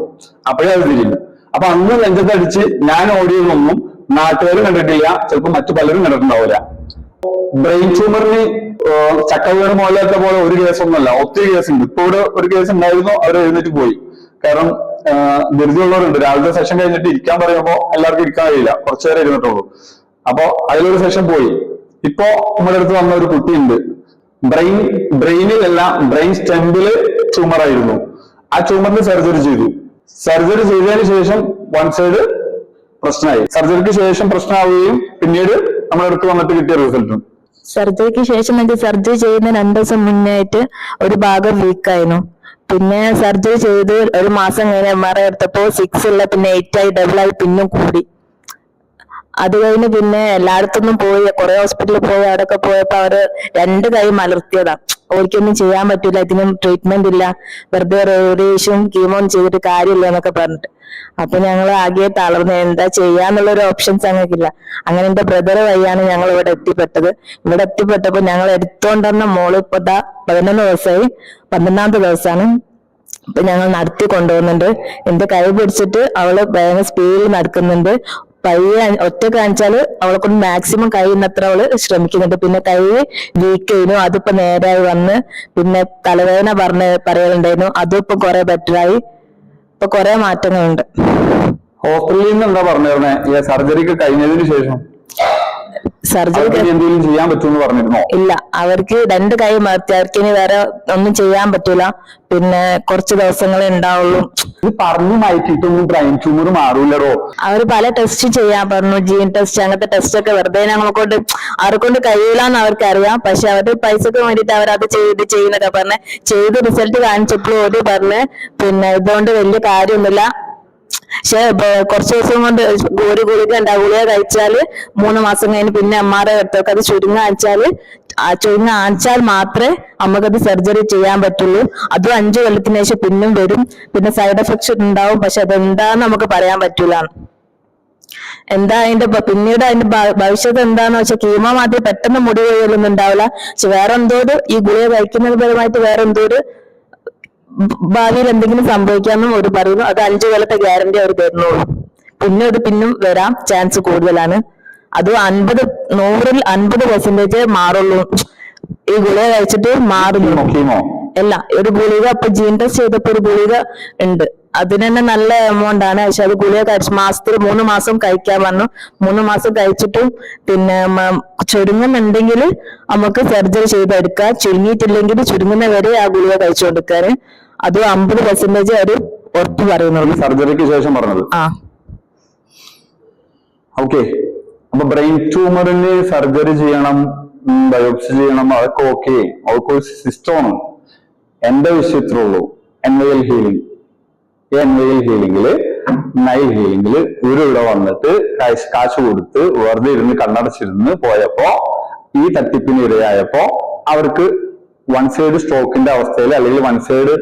അപ്പോഴേ അത് തിരിയും അപ്പൊ അന്ന് നെഞ്ചത്തടിച്ച് ഞാൻ ഓടിയതൊന്നും നാട്ടുകാരും കണ്ടിട്ടില്ല. ചിലപ്പോൾ മറ്റു പലരും കണ്ടിട്ടുണ്ടാവില്ല. ബ്രെയിൻ ട്യൂമറിന് ചക്കവീണ് മോലാത്ത പോലെ ഒരു കേസൊന്നുമല്ല. ഒത്തിരി കേസുണ്ട്. ഇപ്പൊ ഇവിടെ ഒരു കേസ് ഉണ്ടായിരുന്നു അവർ എഴുന്നേറ്റ് പോയി. കാരണം ധൃതി ധൃതിയുള്ളവരുണ്ട്. രാവിലത്തെ സെഷൻ കഴിഞ്ഞിട്ട് ഇരിക്കാൻ പറയുമ്പോൾ എല്ലാവർക്കും ഇരിക്കാൻ കഴിയില്ല. കുറച്ചു നേരം ഇരുന്നിട്ടുള്ളൂ. അപ്പൊ അതിലൊരു സെഷൻ പോയി. ഇപ്പോ നമ്മുടെ അടുത്ത് വന്ന ഒരു കുട്ടിയുണ്ട്. ബ്രെയിൻ ബ്രെയിനിലല്ല ബ്രെയിൻ സ്റ്റെമ്പിൽ ട്യൂമർ ആയിരുന്നു. ആ ട്യൂമറിന് സർജറി ചെയ്തു. സർജറി ചെയ്തതിന് ശേഷം വൺ സൈഡ് പ്രശ്നമായി. സർജറിക്ക് ശേഷം പ്രശ്നമാവുകയും പിന്നീട് അടുത്ത് വന്നിട്ട് കിട്ടിയ റിസൾട്ട് സർജറിക്ക് ശേഷം എനിക്ക് സർജറി ചെയ്യുന്ന രണ്ടു ദിവസം മുന്നേ ആയിട്ട് ഒരു ഭാഗം വീക്കായിരുന്നു പിന്നെ സർജറി ചെയ്ത് ഒരു മാസം കഴിഞ്ഞ് എം ആർ ഐ എടുത്തപ്പോ സിക്സ് ഉള്ള പിന്നെ എയ്റ്റ് ആയി ഡബിൾ ആയി പിന്നും കൂടി. അത് കഴിഞ്ഞ് പിന്നെ എല്ലായിടത്തൊന്നും പോയി കുറെ ഹോസ്പിറ്റലിൽ പോയി അവിടെയൊക്കെ പോയപ്പോ അവർ രണ്ട് കൈ മലർത്തിയതാ. ഓർക്കൊന്നും ചെയ്യാൻ പറ്റൂല ഇതിനും ട്രീറ്റ്മെന്റ് ഇല്ല. വെറുതെ റേഡിയേഷനും കീമോൺ ചെയ്തിട്ട് കാര്യമില്ല എന്നൊക്കെ പറഞ്ഞിട്ട്. അപ്പൊ ഞങ്ങൾ ആകെ തളർന്ന് എന്താ ചെയ്യാന്നുള്ള ഒരു ഓപ്ഷൻസ് ഞങ്ങൾക്കില്ല. അങ്ങനെ എന്റെ ബ്രദർ വഴിയാണ് ഞങ്ങൾ ഇവിടെ എത്തിപ്പെട്ടത്. ഇവിടെ എത്തിപ്പെട്ടപ്പോ ഞങ്ങൾ എടുത്തോണ്ടെന്ന മോൾ ഇപ്പൊ ദാ പതിനൊന്ന് ദിവസമായി പന്ത്രണ്ടാമത്തെ ദിവസമാണ്. ഇപ്പൊ ഞങ്ങൾ നടത്തി കൊണ്ടുപോകുന്നുണ്ട്. എന്റെ കൈ പിടിച്ചിട്ട് അവൾ ഭയങ്കര സ്പീഡിൽ നടക്കുന്നുണ്ട്. പയ്യെ ഒറ്റ കാണിച്ചാൽ അവളെ കൊണ്ട് മാക്സിമം കഴിയുന്നത്ര അവൾ ശ്രമിക്കുന്നുണ്ട്. പിന്നെ കൈ വീക്ക് ചെയ്യുന്നു അതിപ്പോ നേരായി വന്ന് പിന്നെ തലവേദന പറഞ്ഞ് പറയലുണ്ടായിരുന്നു അതും ഇപ്പൊ കുറെ ബെറ്ററായി ഇപ്പൊ കുറെ മാറ്റങ്ങളുണ്ട്. ഹോസ്പിറ്റലിൽ നിന്ന് എന്താ പറഞ്ഞിരുന്നേ? ഈ സർജറിക്ക് കഴിഞ്ഞതിന് ശേഷം. സർജറി അവർക്ക് ഇനി എന്തെങ്കിലും ചെയ്യാൻ പറ്റുമെന്ന് പറഞ്ഞിരുന്നോ? ഇല്ല അവർക്ക് രണ്ട് കൈ മാറ്റി അവർക്ക് ഇനി വേറെ ഒന്നും ചെയ്യാൻ പറ്റൂല. പിന്നെ കുറച്ച് ദിവസങ്ങളെ ഉണ്ടാവുള്ളൂ. ഇത് പറഞ്ഞു മാറ്റിയിട്ടൊന്നും ബ്രെയിൻ ട്യൂമർ മാറൂലടോ. അവർ പല ടെസ്റ്റ് ചെയ്യാൻ പറഞ്ഞു. ജീൻ ടെസ്റ്റ് അങ്ങനത്തെ ടെസ്റ്റ് ഒക്കെ വെറുതെ ഞങ്ങളെ കൊണ്ട് അവരെ കൊണ്ട് കഴിയില്ലാന്ന് അവർക്ക് അറിയാം പക്ഷെ അവർ പൈസക്ക് വേണ്ടിട്ട് അവർ അത് ചെയ്ത് ചെയ്യുന്നൊക്കെ പറഞ്ഞ് ചെയ്ത് റിസൾട്ട് കാണിച്ചപ്പോഴും ഓടി പറഞ്ഞ് പിന്നെ ഇതുകൊണ്ട് വലിയ കാര്യമൊന്നുമില്ല. പക്ഷെ കുറച്ച് ദിവസം കൊണ്ട് ഒരു ഗുളിക ഉണ്ട്. ആ ഗുളിക കഴിച്ചാൽ മൂന്ന് മാസം കഴിഞ്ഞ് പിന്നെ ഐ എടുത്തൊക്കെ അത് ചുരുങ്ങ അയച്ചാൽ ചുരുങ്ങ അയച്ചാൽ മാത്രമേ അമ്മക്കത് സർജറി ചെയ്യാൻ പറ്റുള്ളൂ. അതും അഞ്ചു കൊല്ലത്തിന് ശേഷം പിന്നും വരും. പിന്നെ സൈഡ് എഫക്ട്സ് ഉണ്ടാവും. പക്ഷെ അതെന്താന്ന് നമുക്ക് പറയാൻ പറ്റൂല. എന്താ അതിന്റെ പിന്നീട് അതിന്റെ ഭവിഷ്യത്ത് എന്താന്ന് വെച്ചാൽ കീമോ മാറ്റി പെട്ടെന്ന് മുടി കഴിയലൊന്നും ഉണ്ടാവില്ല. പക്ഷെ വേറെ എന്തോ ഈ ഗുളിക കഴിക്കുന്നത് പരമായിട്ട് വേറെ എന്തോ ഒരു ഭാവിയിൽ എന്തെങ്കിലും സംഭവിക്കാമെന്നും അവർ പറയുന്നു. അത് അഞ്ചു കൊല്ലത്തെ ഗ്യാരണ്ടി അവർ തരുന്നുള്ളൂ. പിന്നെ അത് പിന്നും വരാൻ ചാൻസ് കൂടുതലാണ്. അത് അൻപത് നൂറിൽ അൻപത് പെർസെന്റേജ് മാറുള്ളൂ. ഈ ഗുളിക കഴിച്ചിട്ട് മാറുന്നു. അല്ല ഒരു ഗുളിക ഇപ്പൊ ജീൻ ടെസ്റ്റ് ചെയ്തപ്പോ ഒരു ഗുളിക ഉണ്ട്. അതിന് തന്നെ നല്ല എമൗണ്ട് ആണ്. പക്ഷെ അത് ഗുളിക കഴിച്ച് മാസത്തിൽ മൂന്ന് മാസം കഴിക്കാൻ വന്നു. മൂന്ന് മാസം കഴിച്ചിട്ടും പിന്നെ ചുരുങ്ങുന്നുണ്ടെങ്കിൽ നമുക്ക് സർജറി ചെയ്തെടുക്കാം. ചുരുങ്ങിയിട്ടില്ലെങ്കിൽ ചുരുങ്ങുന്ന വരെ ആ ഗുളിക കഴിച്ചുകൊടുക്കാന് അത് അമ്പത് പെർസെന്റേജ് അവർ ഉറപ്പ് പറയുന്നുള്ളൂ സർജറിക്ക് ശേഷം പറഞ്ഞത്. ആ. ഓക്കെ. അപ്പൊ ബ്രെയിൻ ട്യൂമറിന് സർജറി ചെയ്യണം ബയോപ്സി ചെയ്യണം അതൊക്കെ ഓക്കെ. അതൊക്കെ ഒരു സിസ്റ്റമാണ്. എന്റെ വിഷയത്തിലുള്ളൂ. എൻവയൽ ഹീലിംഗ്. ഈ എൻ വൈ എൽ ഹീലിംഗിൽ നൈൽ ഹീലിംഗിൽ ഇവരിവിടെ ഇവിടെ വന്നിട്ട് കാശ് കാശ് കൊടുത്ത് വെറുതെ ഇരുന്ന് കണ്ണടച്ചിരുന്ന് പോയപ്പോ ഈ തട്ടിപ്പിന് ഇരയായപ്പോ അവർക്ക് വൺ സൈഡ് സ്ട്രോക്കിന്റെ അവസ്ഥയിൽ അല്ലെങ്കിൽ വൺ സൈഡ്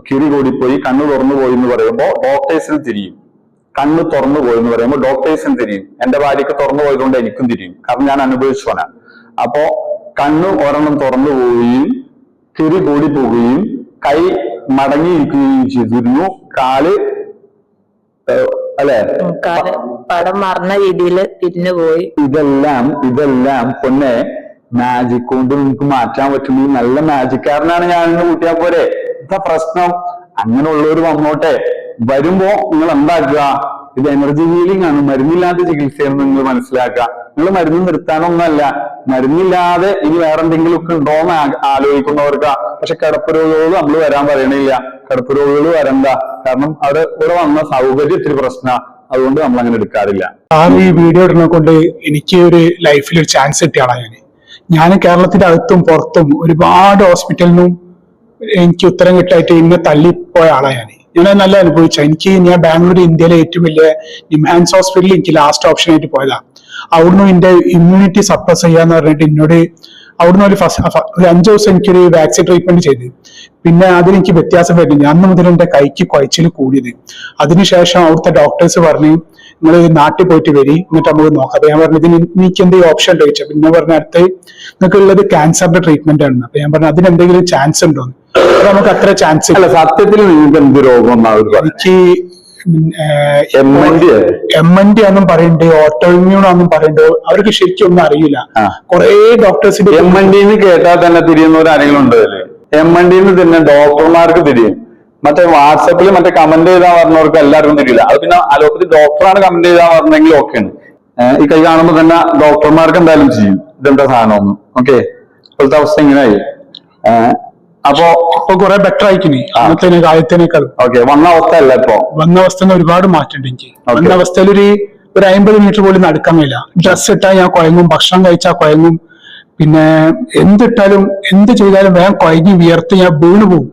കിരി കൂടിപ്പോയി കണ്ണ് തുറന്നു പോയി എന്ന് പറയുമ്പോൾ ഡോക്ടേഴ്സിന് തിരിയും. കണ്ണ് തുറന്നു പോയി എന്ന് പറയുമ്പോൾ ഡോക്ടേഴ്സിന് തിരിയും. എന്റെ ഭാര്യക്ക് തുറന്നു പോയതുകൊണ്ട് എനിക്കും തിരിയും. കാരണം ഞാൻ അനുഭവിച്ചവനാണ് അപ്പോ കണ്ണ് ഒരെണ്ണം തുറന്നു പോവുകയും കിരി കൂടി പോവുകയും കൈ മടങ്ങിയിരിക്കുകയും ചെയ്തിരുന്നു. കാൽ അല്ലെ? പടം മറന്ന രീതിയിൽ തിരിഞ്ഞു പോയി. ഇതെല്ലാം ഇതെല്ലാം പൊന്നെ മാജിക് കൊണ്ട് നിങ്ങൾക്ക് മാറ്റാൻ പറ്റുന്ന. നല്ല മാജിക്കാരനാണ് ഞാൻ ഇന്ന് കൂട്ടിയാ പോരെ? എന്താ പ്രശ്നം. അങ്ങനെയുള്ളവർ വന്നോട്ടെ. വരുമ്പോ നിങ്ങൾ എന്താക്കുക? ഇത് എനർജി ഹീലിംഗ് ആണ്. മരുന്നില്ലാത്ത ചികിത്സയെന്ന് നിങ്ങൾ മനസ്സിലാക്കുക. നിങ്ങൾ മരുന്ന് നിർത്താനൊന്നല്ല മരുന്നില്ലാതെ ഇനി വേറെ എന്തെങ്കിലും ഒക്കെ ഉണ്ടോ എന്ന് ആലോചിക്കുന്നവർക്ക് പക്ഷെ കിടപ്പ് രോഗികൾ നമ്മൾ വരാൻ പറയണില്ല. കിടപ്പ് രോഗികൾ വരണ്ട. കാരണം അവിടെ ഇവിടെ വന്ന സൗകര്യം ഇത്തിരി പ്രശ്ന. അതുകൊണ്ട് നമ്മൾ അങ്ങനെ എടുക്കാറില്ല. ആ ഈ വീഡിയോ ഇടുന്നത് കൊണ്ട് എനിക്ക് ഒരു ലൈഫിൽ ഒരു ചാൻസ് കിട്ടിയാണ് ഞാൻ ഞാൻ കേരളത്തിന്റെ അകത്തും പുറത്തും ഒരുപാട് ഹോസ്പിറ്റലിനും എനിക്ക് ഉത്തരം കിട്ടായിട്ട് ഇന്ന് തള്ളിപ്പോയ ആളാണ് ഞാൻ ഞാൻ നല്ല അനുഭവിച്ച. എനിക്ക് ഞാൻ ബാംഗ്ലൂർ ഇന്ത്യയിലെ ഏറ്റവും വലിയ നിംഹാൻസ് ഹോസ്പിറ്റലിൽ എനിക്ക് ലാസ്റ്റ് ഓപ്ഷൻ ആയിട്ട് പോയതാണ് അവിടുന്ന് എന്റെ ഇമ്മ്യൂണിറ്റി സപ്രസ് ചെയ്യാന്ന് പറഞ്ഞിട്ട് എന്നോട് അവിടുന്ന് ഒരു ഫസ്റ്റ് അഞ്ചു ദിവസം എനിക്കൊരു വാക്സിൻ ട്രീറ്റ്മെന്റ് ചെയ്ത്. പിന്നെ അതിലെനിക്ക് വ്യത്യാസം വരുന്നില്ല. അന്ന് മുതൽ എന്റെ കൈക്ക് കുഴച്ചിൽ കൂടിയത്. അതിനുശേഷം അവിടുത്തെ ഡോക്ടേഴ്സ് പറഞ്ഞു നിങ്ങൾ നാട്ടിൽ പോയിട്ട് വരി. എന്നിട്ട് നമുക്ക് നോക്കാം. ഞാൻ പറഞ്ഞു ഇതിന് എനിക്ക് എന്തെങ്കിലും ഓപ്ഷൻ ചോദിച്ചു. പിന്നെ പറഞ്ഞ അടുത്ത് നിങ്ങൾക്ക് ഉള്ളത് ക്യാൻസറിന്റെ ട്രീറ്റ്മെന്റ് ആണ് അപ്പൊ ഞാൻ പറഞ്ഞു അതിന് എന്തെങ്കിലും ചാൻസ് ഉണ്ടോ? നമുക്ക് അത്ര ചാൻസ് അല്ല സത്യത്തിൽ നിങ്ങൾക്ക് എന്ത് രോഗം എനിക്ക് എം എൻ ഡി ആണെന്നും പറയുന്നുണ്ട് ഓട്ടോ ഇമ്മ്യൂൺ ആണെന്നും പറയുന്നുണ്ട് അവർക്ക് ശരിക്കും ഒന്നും അറിയില്ല. കൊറേ ഡോക്ടേഴ്സിന്റെ എം എൻ ഡിന്ന് കേട്ടാൽ തന്നെ തിരിയുന്നവർ ആരെങ്കിലും ഉണ്ട് എം എൻ ഡിന്ന് തന്നെ ഡോക്ടർമാർക്ക് തിരിയും. മറ്റേ വാട്സപ്പിൽ മറ്റേ കമന്റ് ചെയ്താൽ പറഞ്ഞവർക്ക് എല്ലാവർക്കും തിരിയില്ല. അത് പിന്നെ അലോപ്പതി ഡോക്ടറാണ് കമന്റ് ചെയ്താൽ പറഞ്ഞെങ്കിൽ ഓക്കെയാണ് ഈ കൈ കാണുമ്പോൾ തന്നെ ഡോക്ടർമാർക്ക് എന്തായാലും ചെയ്യും. ഇതെന്താ സാധനം? ഓക്കെ. ഇപ്പോഴത്തെ അവസ്ഥ ഇങ്ങനെയായി അപ്പോ ഇപ്പൊ കുറെ ബെറ്റർ ആയിക്കിനി. അന്നത്തെ ഓക്കെ വന്ന അവസ്ഥ അല്ല ഇപ്പൊ? വന്ന അവസ്ഥ ഒരുപാട് മാറ്റമുണ്ട് എനിക്ക്. വന്ന അവസ്ഥയിൽ ഒരു ഒരു അമ്പത് മീറ്റർ പോലും നടക്കാൻ കഴിയില്ല ഡ്രസ് ഇട്ടാൽ ഞാൻ കുഴങ്ങും ഭക്ഷണം കഴിച്ചാൽ കുഴങ്ങും പിന്നെ എന്തിട്ടാലും എന്ത് ചെയ്താലും വേഗം കുഴങ്ങി വിയർത്ത് ഞാൻ വീണ് പോകും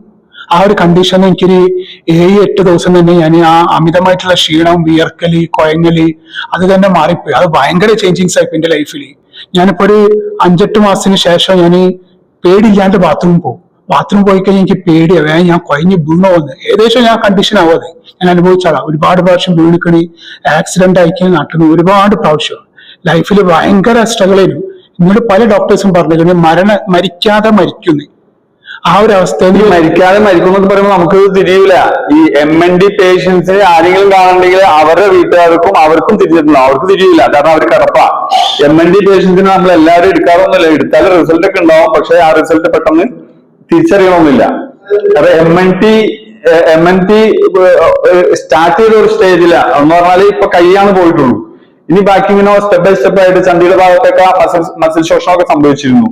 ആ ഒരു കണ്ടീഷനിൽ എനിക്കൊരു ഏഴ് എട്ട് ദിവസം തന്നെ ഞാൻ ആ അമിതമായിട്ടുള്ള ക്ഷീണം വിയർക്കൽ കുഴങ്ങൽ അത് തന്നെ മാറിപ്പോയി. അത് ഭയങ്കര ചേഞ്ചിങ്സ് ആയിപ്പോ എന്റെ ലൈഫിൽ ഞാനിപ്പോ ഒരു അഞ്ചെട്ട് മാസത്തിന് ശേഷം ഞാൻ പേടിയില്ലാണ്ട് ബാത്റൂമിൽ പോകും ബാത്റൂം പോയി കഴിഞ്ഞാൽ എനിക്ക് പേടിയാ. വേഗം ഞാൻ കുഴഞ്ഞ് വീണോന്ന് ഏകദേശം ഞാൻ കണ്ടീഷൻ ആവാതെ ഞാൻ അനുഭവിച്ചാളാ ഒരുപാട് പ്രാവശ്യം വീണിക്കണി. ആക്സിഡന്റ് ആയിക്കണി നാട്ടിൽ ഒരുപാട് പ്രാവശ്യം. ലൈഫിൽ ഭയങ്കര സ്ട്രഗിൾ ആയിരുന്നു പല ഡോക്ടേഴ്സും പറഞ്ഞിരുന്നു മരണ മരിക്കാതെ മരിക്കുന്നു. ആ ഒരു അവസ്ഥയിൽ മരിക്കാതെ മരിക്കുന്നു പറയുമ്പോൾ നമുക്ക് തിരിയൂല. ഈ എം എൻ ഡി പേഷ്യൻസിന് ആരെങ്കിലും കാണുന്നുണ്ടെങ്കിൽ അവരുടെ വീട്ടുകാർക്കും അവർക്കും തിരിച്ചിട്ടുണ്ടാവും അവർക്ക് തിരിയില്ല കാരണം അവർ കിടപ്പാ. എം എൻ ഡി പേഷ്യൻസിന് നമ്മൾ എല്ലാവരും എടുക്കാറൊന്നുമില്ല. എടുത്താൽ റിസൾട്ട് ഒക്കെ ഉണ്ടാവും. പക്ഷെ ആ റിസൾട്ട് പെട്ടെന്ന് തിരിച്ചറിയണമെന്നില്ല. അത് M N T M N T start ചെയ്ത ഒരു സ്റ്റേജില എന്ന് പറഞ്ഞാൽ ഇപ്പൊ കൈയാണ് പോയിട്ടുള്ളൂ. ഇനി ബാക്കി ഇങ്ങനെ സ്റ്റെപ്പ് ബൈ സ്റ്റെപ്പ് ആയിട്ട് ചണ്ടിയുടെ ഭാഗത്തൊക്കെ മസിൽ മസിൽ ശോഷണമൊക്കെ സംഭവിച്ചിരുന്നു.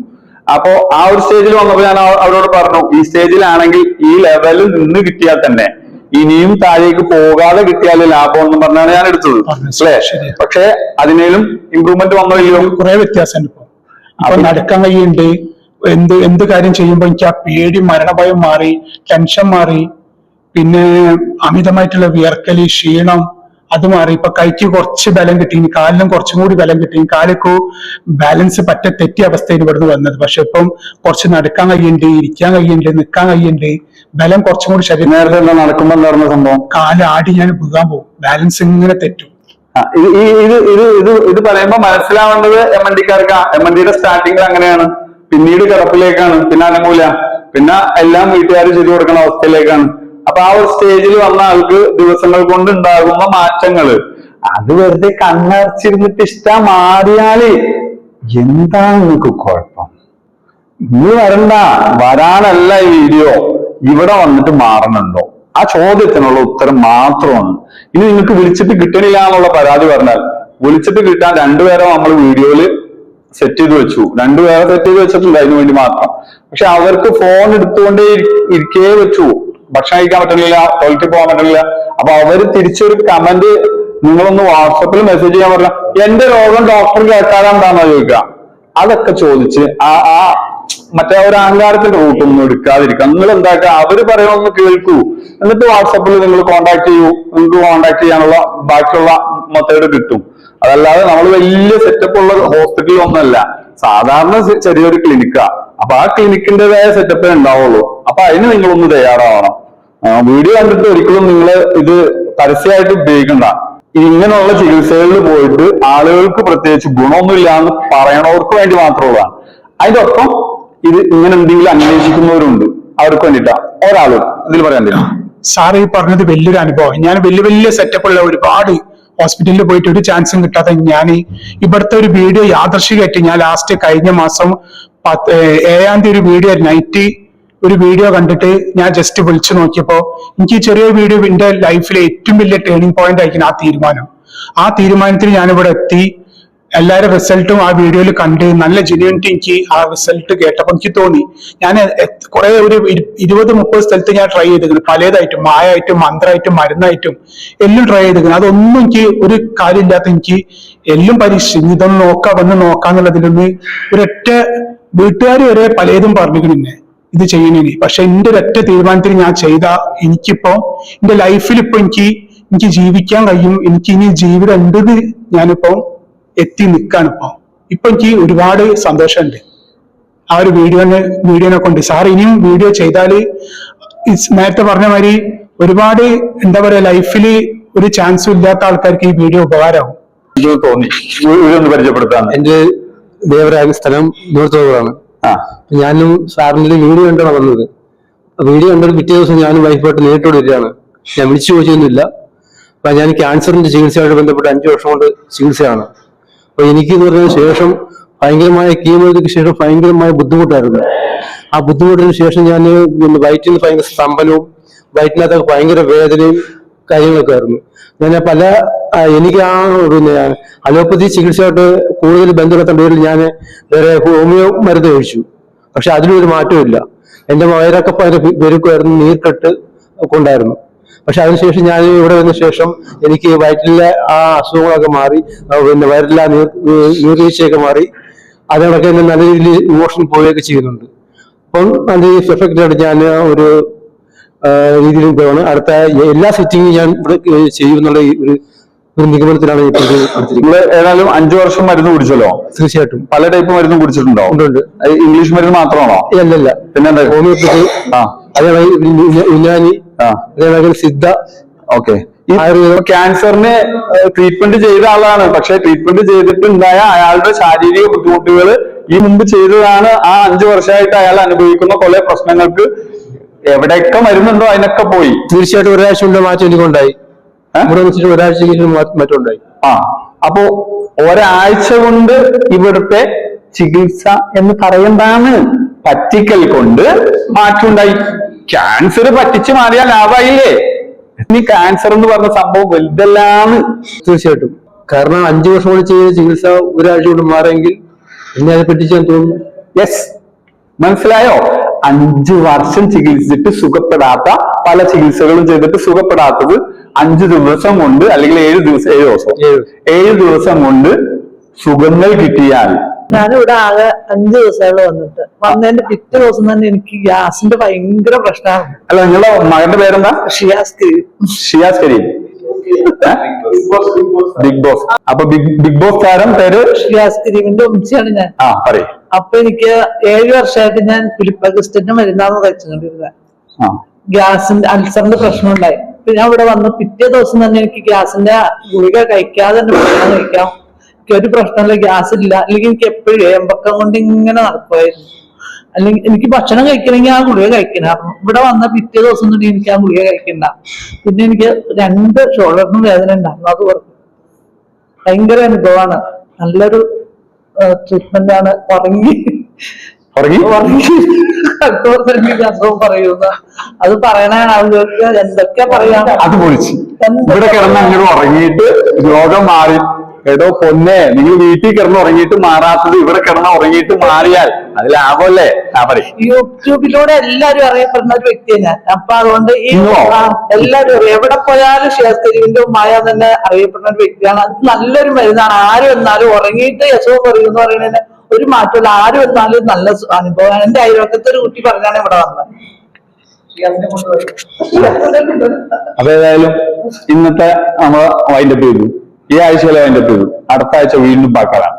അപ്പോ ആ ഒരു സ്റ്റേജിൽ വന്നപ്പോ ഞാൻ അവ- അവരോട് പറഞ്ഞു ഈ സ്റ്റേജിലാണെങ്കിൽ ഈ ലെവലിൽ നിന്ന് കിട്ടിയാൽ തന്നെ ഇനിയും താഴേക്ക് പോകാതെ കിട്ടിയാൽ ലാഭം എന്ന് പറഞ്ഞാണ് ഞാൻ എടുത്തത്. അല്ലേ. പക്ഷെ അതിനേലും ഇമ്പ്രൂവ്മെന്റ് വന്നില്ലയോ കുറെ വ്യത്യാസമുണ്ട് ഇപ്പൊ അപ്പൊ- നടക്കാൻ കഴിയുന്നുണ്ട്. എന്ത് എന്ത് കാര്യം ചെയ്യുമ്പോൾ എനിക്ക് ആ പേടി മരണഭയം മാറി ടെൻഷൻ മാറി. പിന്നെ അമിതമായിട്ടുള്ള വിയർക്കൽ ക്ഷീണം അത് മാറി. ഇപ്പൊ കൈക്ക് കുറച്ച് ബലം കിട്ടി കാലിനും കുറച്ചും കൂടി ബലം കിട്ടി. കാലൊക്കെ ബാലൻസ് പറ്റ തെറ്റിയ അവസ്ഥയിൽ ഇവിടുന്ന് വന്നത്. പക്ഷെ ഇപ്പം കുറച്ച് നടക്കാൻ കഴിയുന്നുണ്ട് ഇരിക്കാൻ കഴിയുന്നുണ്ട് നിൽക്കാൻ കഴിയുന്നുണ്ട്. ബലം കുറച്ചും കൂടി ശരീരം നേരത്തെ നടക്കുമ്പോൾ നടക്കുമ്പോ എന്തായിരുന്നു സംഭവം? കാൽ ആടി ഞാൻ വീകാൻ പോകും. ബാലൻസ് ഇങ്ങനെ തെറ്റും. ഇത് ഇത് ഇത് ഇത് ഇത് പറയുമ്പോ മനസ്സിലാവേണ്ടത് എം എൻ ഡിക്കാർക്ക് എം എൻ ഡിയുടെ സ്റ്റാർട്ടിങ്ങിൽ അങ്ങനെയാണ്. പിന്നീട് കിടപ്പിലേക്കാണ്. പിന്നെ അനങ്ങൂല. പിന്നെ എല്ലാം വീട്ടുകാർ ചെയ്തു കൊടുക്കുന്ന അവസ്ഥയിലേക്കാണ്. അപ്പൊ ആ ഒരു സ്റ്റേജിൽ വന്ന ആൾക്ക് ദിവസങ്ങൾ കൊണ്ട് ഉണ്ടാകുന്ന മാറ്റങ്ങൾ. അത് വെറുതെ കണ്ണടച്ചിരുന്നിട്ട് ഇഷ്ടം മാറിയാൽ എന്താണ് നിങ്ങൾക്ക് കുഴപ്പം? നീ വരണ്ട. വരാനല്ല ഈ വീഡിയോ. ഇവിടെ വന്നിട്ട് മാറണുണ്ടോ? ആ ചോദ്യത്തിനുള്ള ഉത്തരം മാത്രമാണ്. ഇനി നിങ്ങൾക്ക് വിളിച്ചിട്ട് കിട്ടണില്ല എന്നുള്ള പരാതി പറഞ്ഞാൽ വിളിച്ചിട്ട് കിട്ടാൻ രണ്ടുപേരെ നമ്മൾ വീഡിയോയിൽ സെറ്റ് ചെയ്ത് വെച്ചു. രണ്ടുപേരെ സെറ്റ് ചെയ്ത് വെച്ചിട്ടുണ്ട് അതിനു വേണ്ടി മാത്രം. പക്ഷെ അവർക്ക് ഫോൺ എടുത്തുകൊണ്ടേ ഇരി- ഇരിക്കേ വെച്ചു ഭക്ഷണം കഴിക്കാൻ പറ്റണില്ല ടോയ്ലറ്റിൽ പോകാൻ പറ്റണില്ല. അപ്പൊ അവർ തിരിച്ചൊരു കമന്റ് നിങ്ങളൊന്ന് വാട്സപ്പിൽ മെസ്സേജ് ചെയ്യാൻ പറഞ്ഞ എന്റെ രോഗം ഡോക്ടർ കേൾക്കാതെ എന്താണെന്ന് ചോദിക്കുക അതൊക്കെ ചോദിച്ച് ആ ആ മറ്റേ ഒരു അഹങ്കാരത്തിന്റെ റൂട്ടൊന്നും എടുക്കാതിരിക്കുക. നിങ്ങൾ എന്താക്കുക? അവർ പറയണമെന്ന് കേൾക്കൂ. എന്നിട്ട് വാട്സപ്പിൽ നിങ്ങൾ കോണ്ടാക്ട് ചെയ്യൂ. നിങ്ങൾക്ക് കോണ്ടാക്ട് ചെയ്യാനുള്ള ബാക്കിയുള്ള മെത്തേഡ് കിട്ടും. അതല്ലാതെ നമ്മൾ വലിയ സെറ്റപ്പ് ഉള്ള ഹോസ്പിറ്റലിൽ ഒന്നല്ല. സാധാരണ ചെറിയൊരു ക്ലിനിക്കാ അപ്പൊ ആ ക്ലിനിക്കിന്റേതായ സെറ്റപ്പേ ഉണ്ടാവുള്ളൂ. അപ്പൊ അതിന് നിങ്ങളൊന്ന് തയ്യാറാവണം. വീഡിയോ കണ്ടിട്ട് ഒരിക്കലും നിങ്ങൾ ഇത് പരസ്യമായിട്ട് ഉപയോഗിക്കണ്ട. ഇങ്ങനെയുള്ള ചികിത്സകളിൽ പോയിട്ട് ആളുകൾക്ക് പ്രത്യേകിച്ച് ഗുണമൊന്നുമില്ല എന്ന് പറയണവർക്ക് വേണ്ടി മാത്രമുള്ളതാണ്. അതിന്റെ ഒപ്പം ഇത് ഇങ്ങനെ എന്തെങ്കിലും അന്വേഷിക്കുന്നവരുണ്ട്. അവർക്ക് വേണ്ടിട്ടാ ഒരാൾ ഇതിൽ പറയാൻ സാർ ഈ പറഞ്ഞത് വലിയൊരു അനുഭവം. ഞാൻ വലിയ വലിയ സെറ്റപ്പ് ഉള്ള ഒരുപാട് ഹോസ്പിറ്റലിൽ പോയിട്ട് ഒരു ചാൻസും കിട്ടാതെ ഞാൻ ഇവിടുത്തെ ഒരു വീഡിയോ യാദർശികമായിട്ട് ഞാൻ ലാസ്റ്റ് കഴിഞ്ഞ മാസം പത്ത് ഏഴാം തീയതി ഒരു വീഡിയോ നൈറ്റ് ഒരു വീഡിയോ കണ്ടിട്ട് ഞാൻ ജസ്റ്റ് വിളിച്ചു നോക്കിയപ്പോ എനിക്ക് ഈ ചെറിയ വീഡിയോ എന്റെ ലൈഫിലെ ഏറ്റവും വലിയ ടേണിംഗ് പോയിന്റ് ആയിരിക്കും ആ തീരുമാനം. ആ തീരുമാനത്തിൽ ഇവിടെ എത്തി. എല്ലാവരുടെ റിസൾട്ടും ആ വീഡിയോയിൽ കണ്ട് നല്ല ജെന്യൂനിറ്റി എനിക്ക് ആ റിസൾട്ട് കേട്ടപ്പോൾ എനിക്ക് തോന്നി. ഞാൻ കുറെ ഒരു ഇരു- ഇരുപത് മുപ്പത് സ്ഥലത്ത് ഞാൻ ട്രൈ ചെയ്തിരുന്നു. പലതായിട്ടും മായായിട്ടും മന്ത്രമായിട്ടും മരുന്നായിട്ടും എല്ലാം ട്രൈ ചെയ്തിരുന്നു. അതൊന്നും എനിക്ക് ഒരു കാര്യമില്ലാത്ത എനിക്ക് എല്ലാം പരീക്ഷിച്ചു ഇതൊന്ന് നോക്കാം വന്ന് നോക്കാന്നുള്ളതിലൊന്ന് ഒരൊറ്റ വീട്ടുകാർ വരെ പലതും പറഞ്ഞിരുന്നു ഇത് ചെയ്യണേന് പക്ഷെ എന്റെ ഒരൊറ്റ തീരുമാനത്തിൽ ഞാൻ ചെയ്ത എനിക്കിപ്പോ എന്റെ ലൈഫിൽ ഇപ്പൊ എനിക്ക് എനിക്ക് ജീവിക്കാൻ കഴിയും. എനിക്ക് ഇനി ജീവിതം ഉണ്ടെന്ന് ഞാനിപ്പോ എത്തി നിൽക്കാണ് ഇപ്പൊ. ഇപ്പൊ എനിക്ക് ഒരുപാട് സന്തോഷമുണ്ട്. ആ ഒരു വീഡിയോനെ വീഡിയോനെ കൊണ്ട്. സാർ ഇനിയും വീഡിയോ ചെയ്താൽ നേരത്തെ പറഞ്ഞ മാതിരി ഒരുപാട് എന്താ പറയാ ലൈഫിൽ ഒരു ചാൻസും ഇല്ലാത്ത ആൾക്കാർക്ക് ഈ വീഡിയോ ഉപകാരമാവും. പരിചയപ്പെടുത്താം തോന്നി. വീഡിയോ ഒന്ന് പരിചയപ്പെടുത്താൻ. എന്റെ ദേവരാജ സ്ഥലം ദൂരത്തോടാണ് ആ. ഞാനും സാറിന്റെ വീഡിയോ കണ്ടാണ് വന്നത്. വീഡിയോ കണ്ടത് പിറ്റേ ദിവസം ഞാനും വൈഫായിട്ട് നേരിട്ടോട് വരികയാണ് ഞാൻ വിളിച്ചു ചോദിച്ചൊന്നുമില്ല. അപ്പൊ ഞാൻ ക്യാൻസറിന്റെ ചികിത്സയുമായിട്ട് ബന്ധപ്പെട്ട് അഞ്ചു വർഷം കൊണ്ട് ചികിത്സയാണ്. അപ്പൊ എനിക്ക് എന്ന് പറഞ്ഞതിന് ശേഷം ഭയങ്കരമായ കീമോയ്ക്ക് ശേഷം ഭയങ്കരമായ ബുദ്ധിമുട്ടായിരുന്നു. ആ ബുദ്ധിമുട്ടിന് ശേഷം ഞാൻ നിന്ന് ഭയങ്കര സ്തംഭനവും വയറ്റിനകത്തൊക്കെ ഭയങ്കര വേദനയും കാര്യങ്ങളൊക്കെ ആയിരുന്നു. ഞാൻ പല എനിക്ക് ആ പിന്നെ അലോപ്പതി ചികിത്സയായിട്ട് കൂടുതൽ ബന്ധപ്പെട്ട പേരിൽ ഞാൻ വേറെ ഹോമിയോ മരുന്ന് കഴിച്ചു. പക്ഷെ അതിലൊരു ഒരു മാറ്റമില്ല എന്റെ വയറൊക്കെ ഭയങ്കര പെരുക്കുമായിരുന്നു നീർക്കെട്ട് ഒക്കെ ഉണ്ടായിരുന്നു. പക്ഷെ അതിനുശേഷം ഞാൻ ഇവിടെ വന്ന ശേഷം എനിക്ക് വയറ്റിലെ ആ അസുഖങ്ങളൊക്കെ മാറി പിന്നെ വയറ്റിലെ നീർവീഴ്ചയൊക്കെ മാറി. അതിനൊക്കെ എന്നെ നല്ല രീതിയിൽ ഇമോഷൻ പോവുകയൊക്കെ ചെയ്യുന്നുണ്ട്. അപ്പം നല്ല എഫക്റ്റ് ആയിട്ട് ഞാൻ ഒരു രീതിയിലും രീതിയിൽ പോവാണ്. അടുത്ത എല്ലാ സെറ്റിങ്ങും ഞാൻ ഇവിടെ ചെയ്യുമെന്നുള്ള ഈ ഒരു നിഗമനത്തിലാണ് നിങ്ങൾ ഏതായാലും അഞ്ചു വർഷം മരുന്ന് കുടിച്ചല്ലോ? തീർച്ചയായിട്ടും. പല ടൈപ്പ് മരുന്നും കുടിച്ചിട്ടുണ്ടോ? ഇംഗ്ലീഷ് മരുന്ന് മാത്രമാണോ? അല്ലല്ല പിന്നെ ഹോമിയോപ്പതി. ആ. യുനാനി സിദ്ധ. ഓക്കെ. ക്യാൻസറിന് ട്രീറ്റ്മെന്റ് ചെയ്ത ആളാണ്. പക്ഷെ ട്രീറ്റ്മെന്റ് ചെയ്തിട്ടുണ്ടായ അയാളുടെ ശാരീരിക ബുദ്ധിമുട്ടുകൾ ഈ മുമ്പ് ചെയ്തതാണ്. ആ അഞ്ചു വർഷമായിട്ട് അയാൾ അനുഭവിക്കുന്ന കുറെ പ്രശ്നങ്ങൾക്ക് എവിടെയൊക്കെ മരുന്നുണ്ടോ അതിനൊക്കെ പോയി. തീർച്ചയായിട്ടും ഒരാഴ്ച കൊണ്ട് മാറ്റം എനിക്കുണ്ടായി? ഇവിടെ വെച്ചിട്ട് ഒരാഴ്ചയ്ക്ക് മാറ്റം ഉണ്ടായി ആ. അപ്പോ ഒരാഴ്ച കൊണ്ട് ഇവിടുത്തെ ചികിത്സ എന്ന് പറയണ്ടാണ് പറ്റിക്കൽ കൊണ്ട് മാറ്റമുണ്ടായി ക്യാൻസർ പറ്റിച്ച് മാറിയാൽ ലാഭമായില്ലേ നീ ക്യാൻസർ എന്ന് പറഞ്ഞ സംഭവം വലുതല്ലാന്ന് തീർച്ചയായിട്ടും. കാരണം അഞ്ചു വർഷം കൊണ്ട് ചെയ്ത ചികിത്സ ഒരാഴ്ച കൊണ്ട് മാറിയെങ്കിൽ എന്നെ അത് പറ്റിച്ചാൻ തോന്നുന്നു യെസ് മനസ്സിലായോ? അഞ്ചു വർഷം ചികിത്സിച്ചിട്ട് സുഖപ്പെടാത്ത പല ചികിത്സകളും ചെയ്തിട്ട് സുഖപ്പെടാത്തത് അഞ്ചു ദിവസം കൊണ്ട് അല്ലെങ്കിൽ ഏഴ് ദിവസം ഏഴ് ദിവസം. ഏഴ്. ഏഴ് ദിവസം കൊണ്ട് സുഖങ്ങൾ കിട്ടിയാൽ ഞാനിവിടെ ആകെ അഞ്ച് ദിവസമുള്ള വന്നിട്ട്. വന്നതിന്റെ പിറ്റേ ദിവസം തന്നെ എനിക്ക് ഗ്യാസിന്റെ ഭയങ്കര പ്രശ്നമാണ്. അല്ല നിങ്ങളെ മകന്റെ പേരെന്താ? ഷിയാസ് കരീം. ഷിയാസ് കരീം. Big boss. അപ്പൊ ബിഗ് ബോസ് താരം പേര്? ഷിയാസ് കരീമിന്റെ ഉമ്മച്ചിയാണ് ഞാൻ. ആ പറയും. അപ്പൊ എനിക്ക് ഏഴ് വർഷമായിട്ട് ഞാൻ ഫിലിപ്പഗസ്റ്റിന്റെ മരുന്നാണ് കഴിച്ചുകൊണ്ടിരുന്നത് ഗ്യാസിന്റെ അൾസറിന്റെ പ്രശ്നം ഉണ്ടായി ഞാൻ ഇവിടെ വന്ന് പിറ്റേ ദിവസം തന്നെ എനിക്ക് ഗ്യാസിന്റെ ഗുളിക കഴിക്കാതെ തന്നെ ഭക്ഷണം കഴിക്കാം എനിക്ക് ഒരു പ്രശ്നമില്ല ഗ്യാസ് ഇല്ല. അല്ലെങ്കിൽ എനിക്ക് എപ്പോഴും ഏമ്പക്കം കൊണ്ട് ഇങ്ങനെ നടക്കുമായിരുന്നു അല്ലെങ്കിൽ എനിക്ക് ഭക്ഷണം കഴിക്കണമെങ്കിൽ ആ ഗുളിക കഴിക്കണമായിരുന്നു ഇവിടെ വന്ന പിറ്റേ ദിവസം തന്നെ എനിക്ക് ആ ഗുളിക കഴിക്കണ്ട. പിന്നെ എനിക്ക് രണ്ട് ഷോൾഡറിനും വേദന ഉണ്ടായിരുന്നു. അത് പറഞ്ഞു ഭയങ്കര അനുഭവമാണ്. നല്ലൊരു ട്രീറ്റ്മെന്റ് ആണ്. ഉറങ്ങി. പറയുന്ന. അത് പറയണ ആളുകൾക്ക് എന്തൊക്കെ പറയാം? അത് പൊളിച്ച് ഇവിടെ കിടന്ന് അങ്ങനെ ഉറങ്ങിയിട്ട് രോഗം മാറി. എടോ പൊന്നെ നിങ്ങൾ വീട്ടിൽ കിടന്ന് ഉറങ്ങിയിട്ട് മാറാത്തത് ഇവിടെ കിടന്ന് ഉറങ്ങിയിട്ട് മാറിയാൽ അത് ലാഭമല്ലേ ആ പറയും യൂട്യൂബിലൂടെ എല്ലാരും അറിയപ്പെടുന്ന ഒരു വ്യക്തിയാണ്. അപ്പൊ അതുകൊണ്ട് ഈ? എല്ലാരും എവിടെ പോയാലും ഷിയാസ് മായ ഉമ്മായ തന്നെ അറിയപ്പെടുന്ന ഒരു വ്യക്തിയാണ്. അത് നല്ലൊരു മരുന്നാണ്. ആരും എന്നാലും ഉറങ്ങിയിട്ട് യശവും പറയും എന്ന് പറയുന്നതിന് ഒരു മാറ്റമില്ല ആരും എന്നാലും നല്ല അനുഭവമാണ്. എന്റെ അയൽവക്കത്തെ ഒരു കുട്ടി പറഞ്ഞാണ് ഇവിടെ വന്നത്. അതേതായാലും. അപ്പൊ ഏതായാലും ഇന്നത്തെ നമ്മൾ വൈൻഡപ്പ് ചെയ്തു. ഈ ആഴ്ചയിലെ അതിന്റെ അടുത്ത ആഴ്ച വീണ്ടും പാക്കാറാം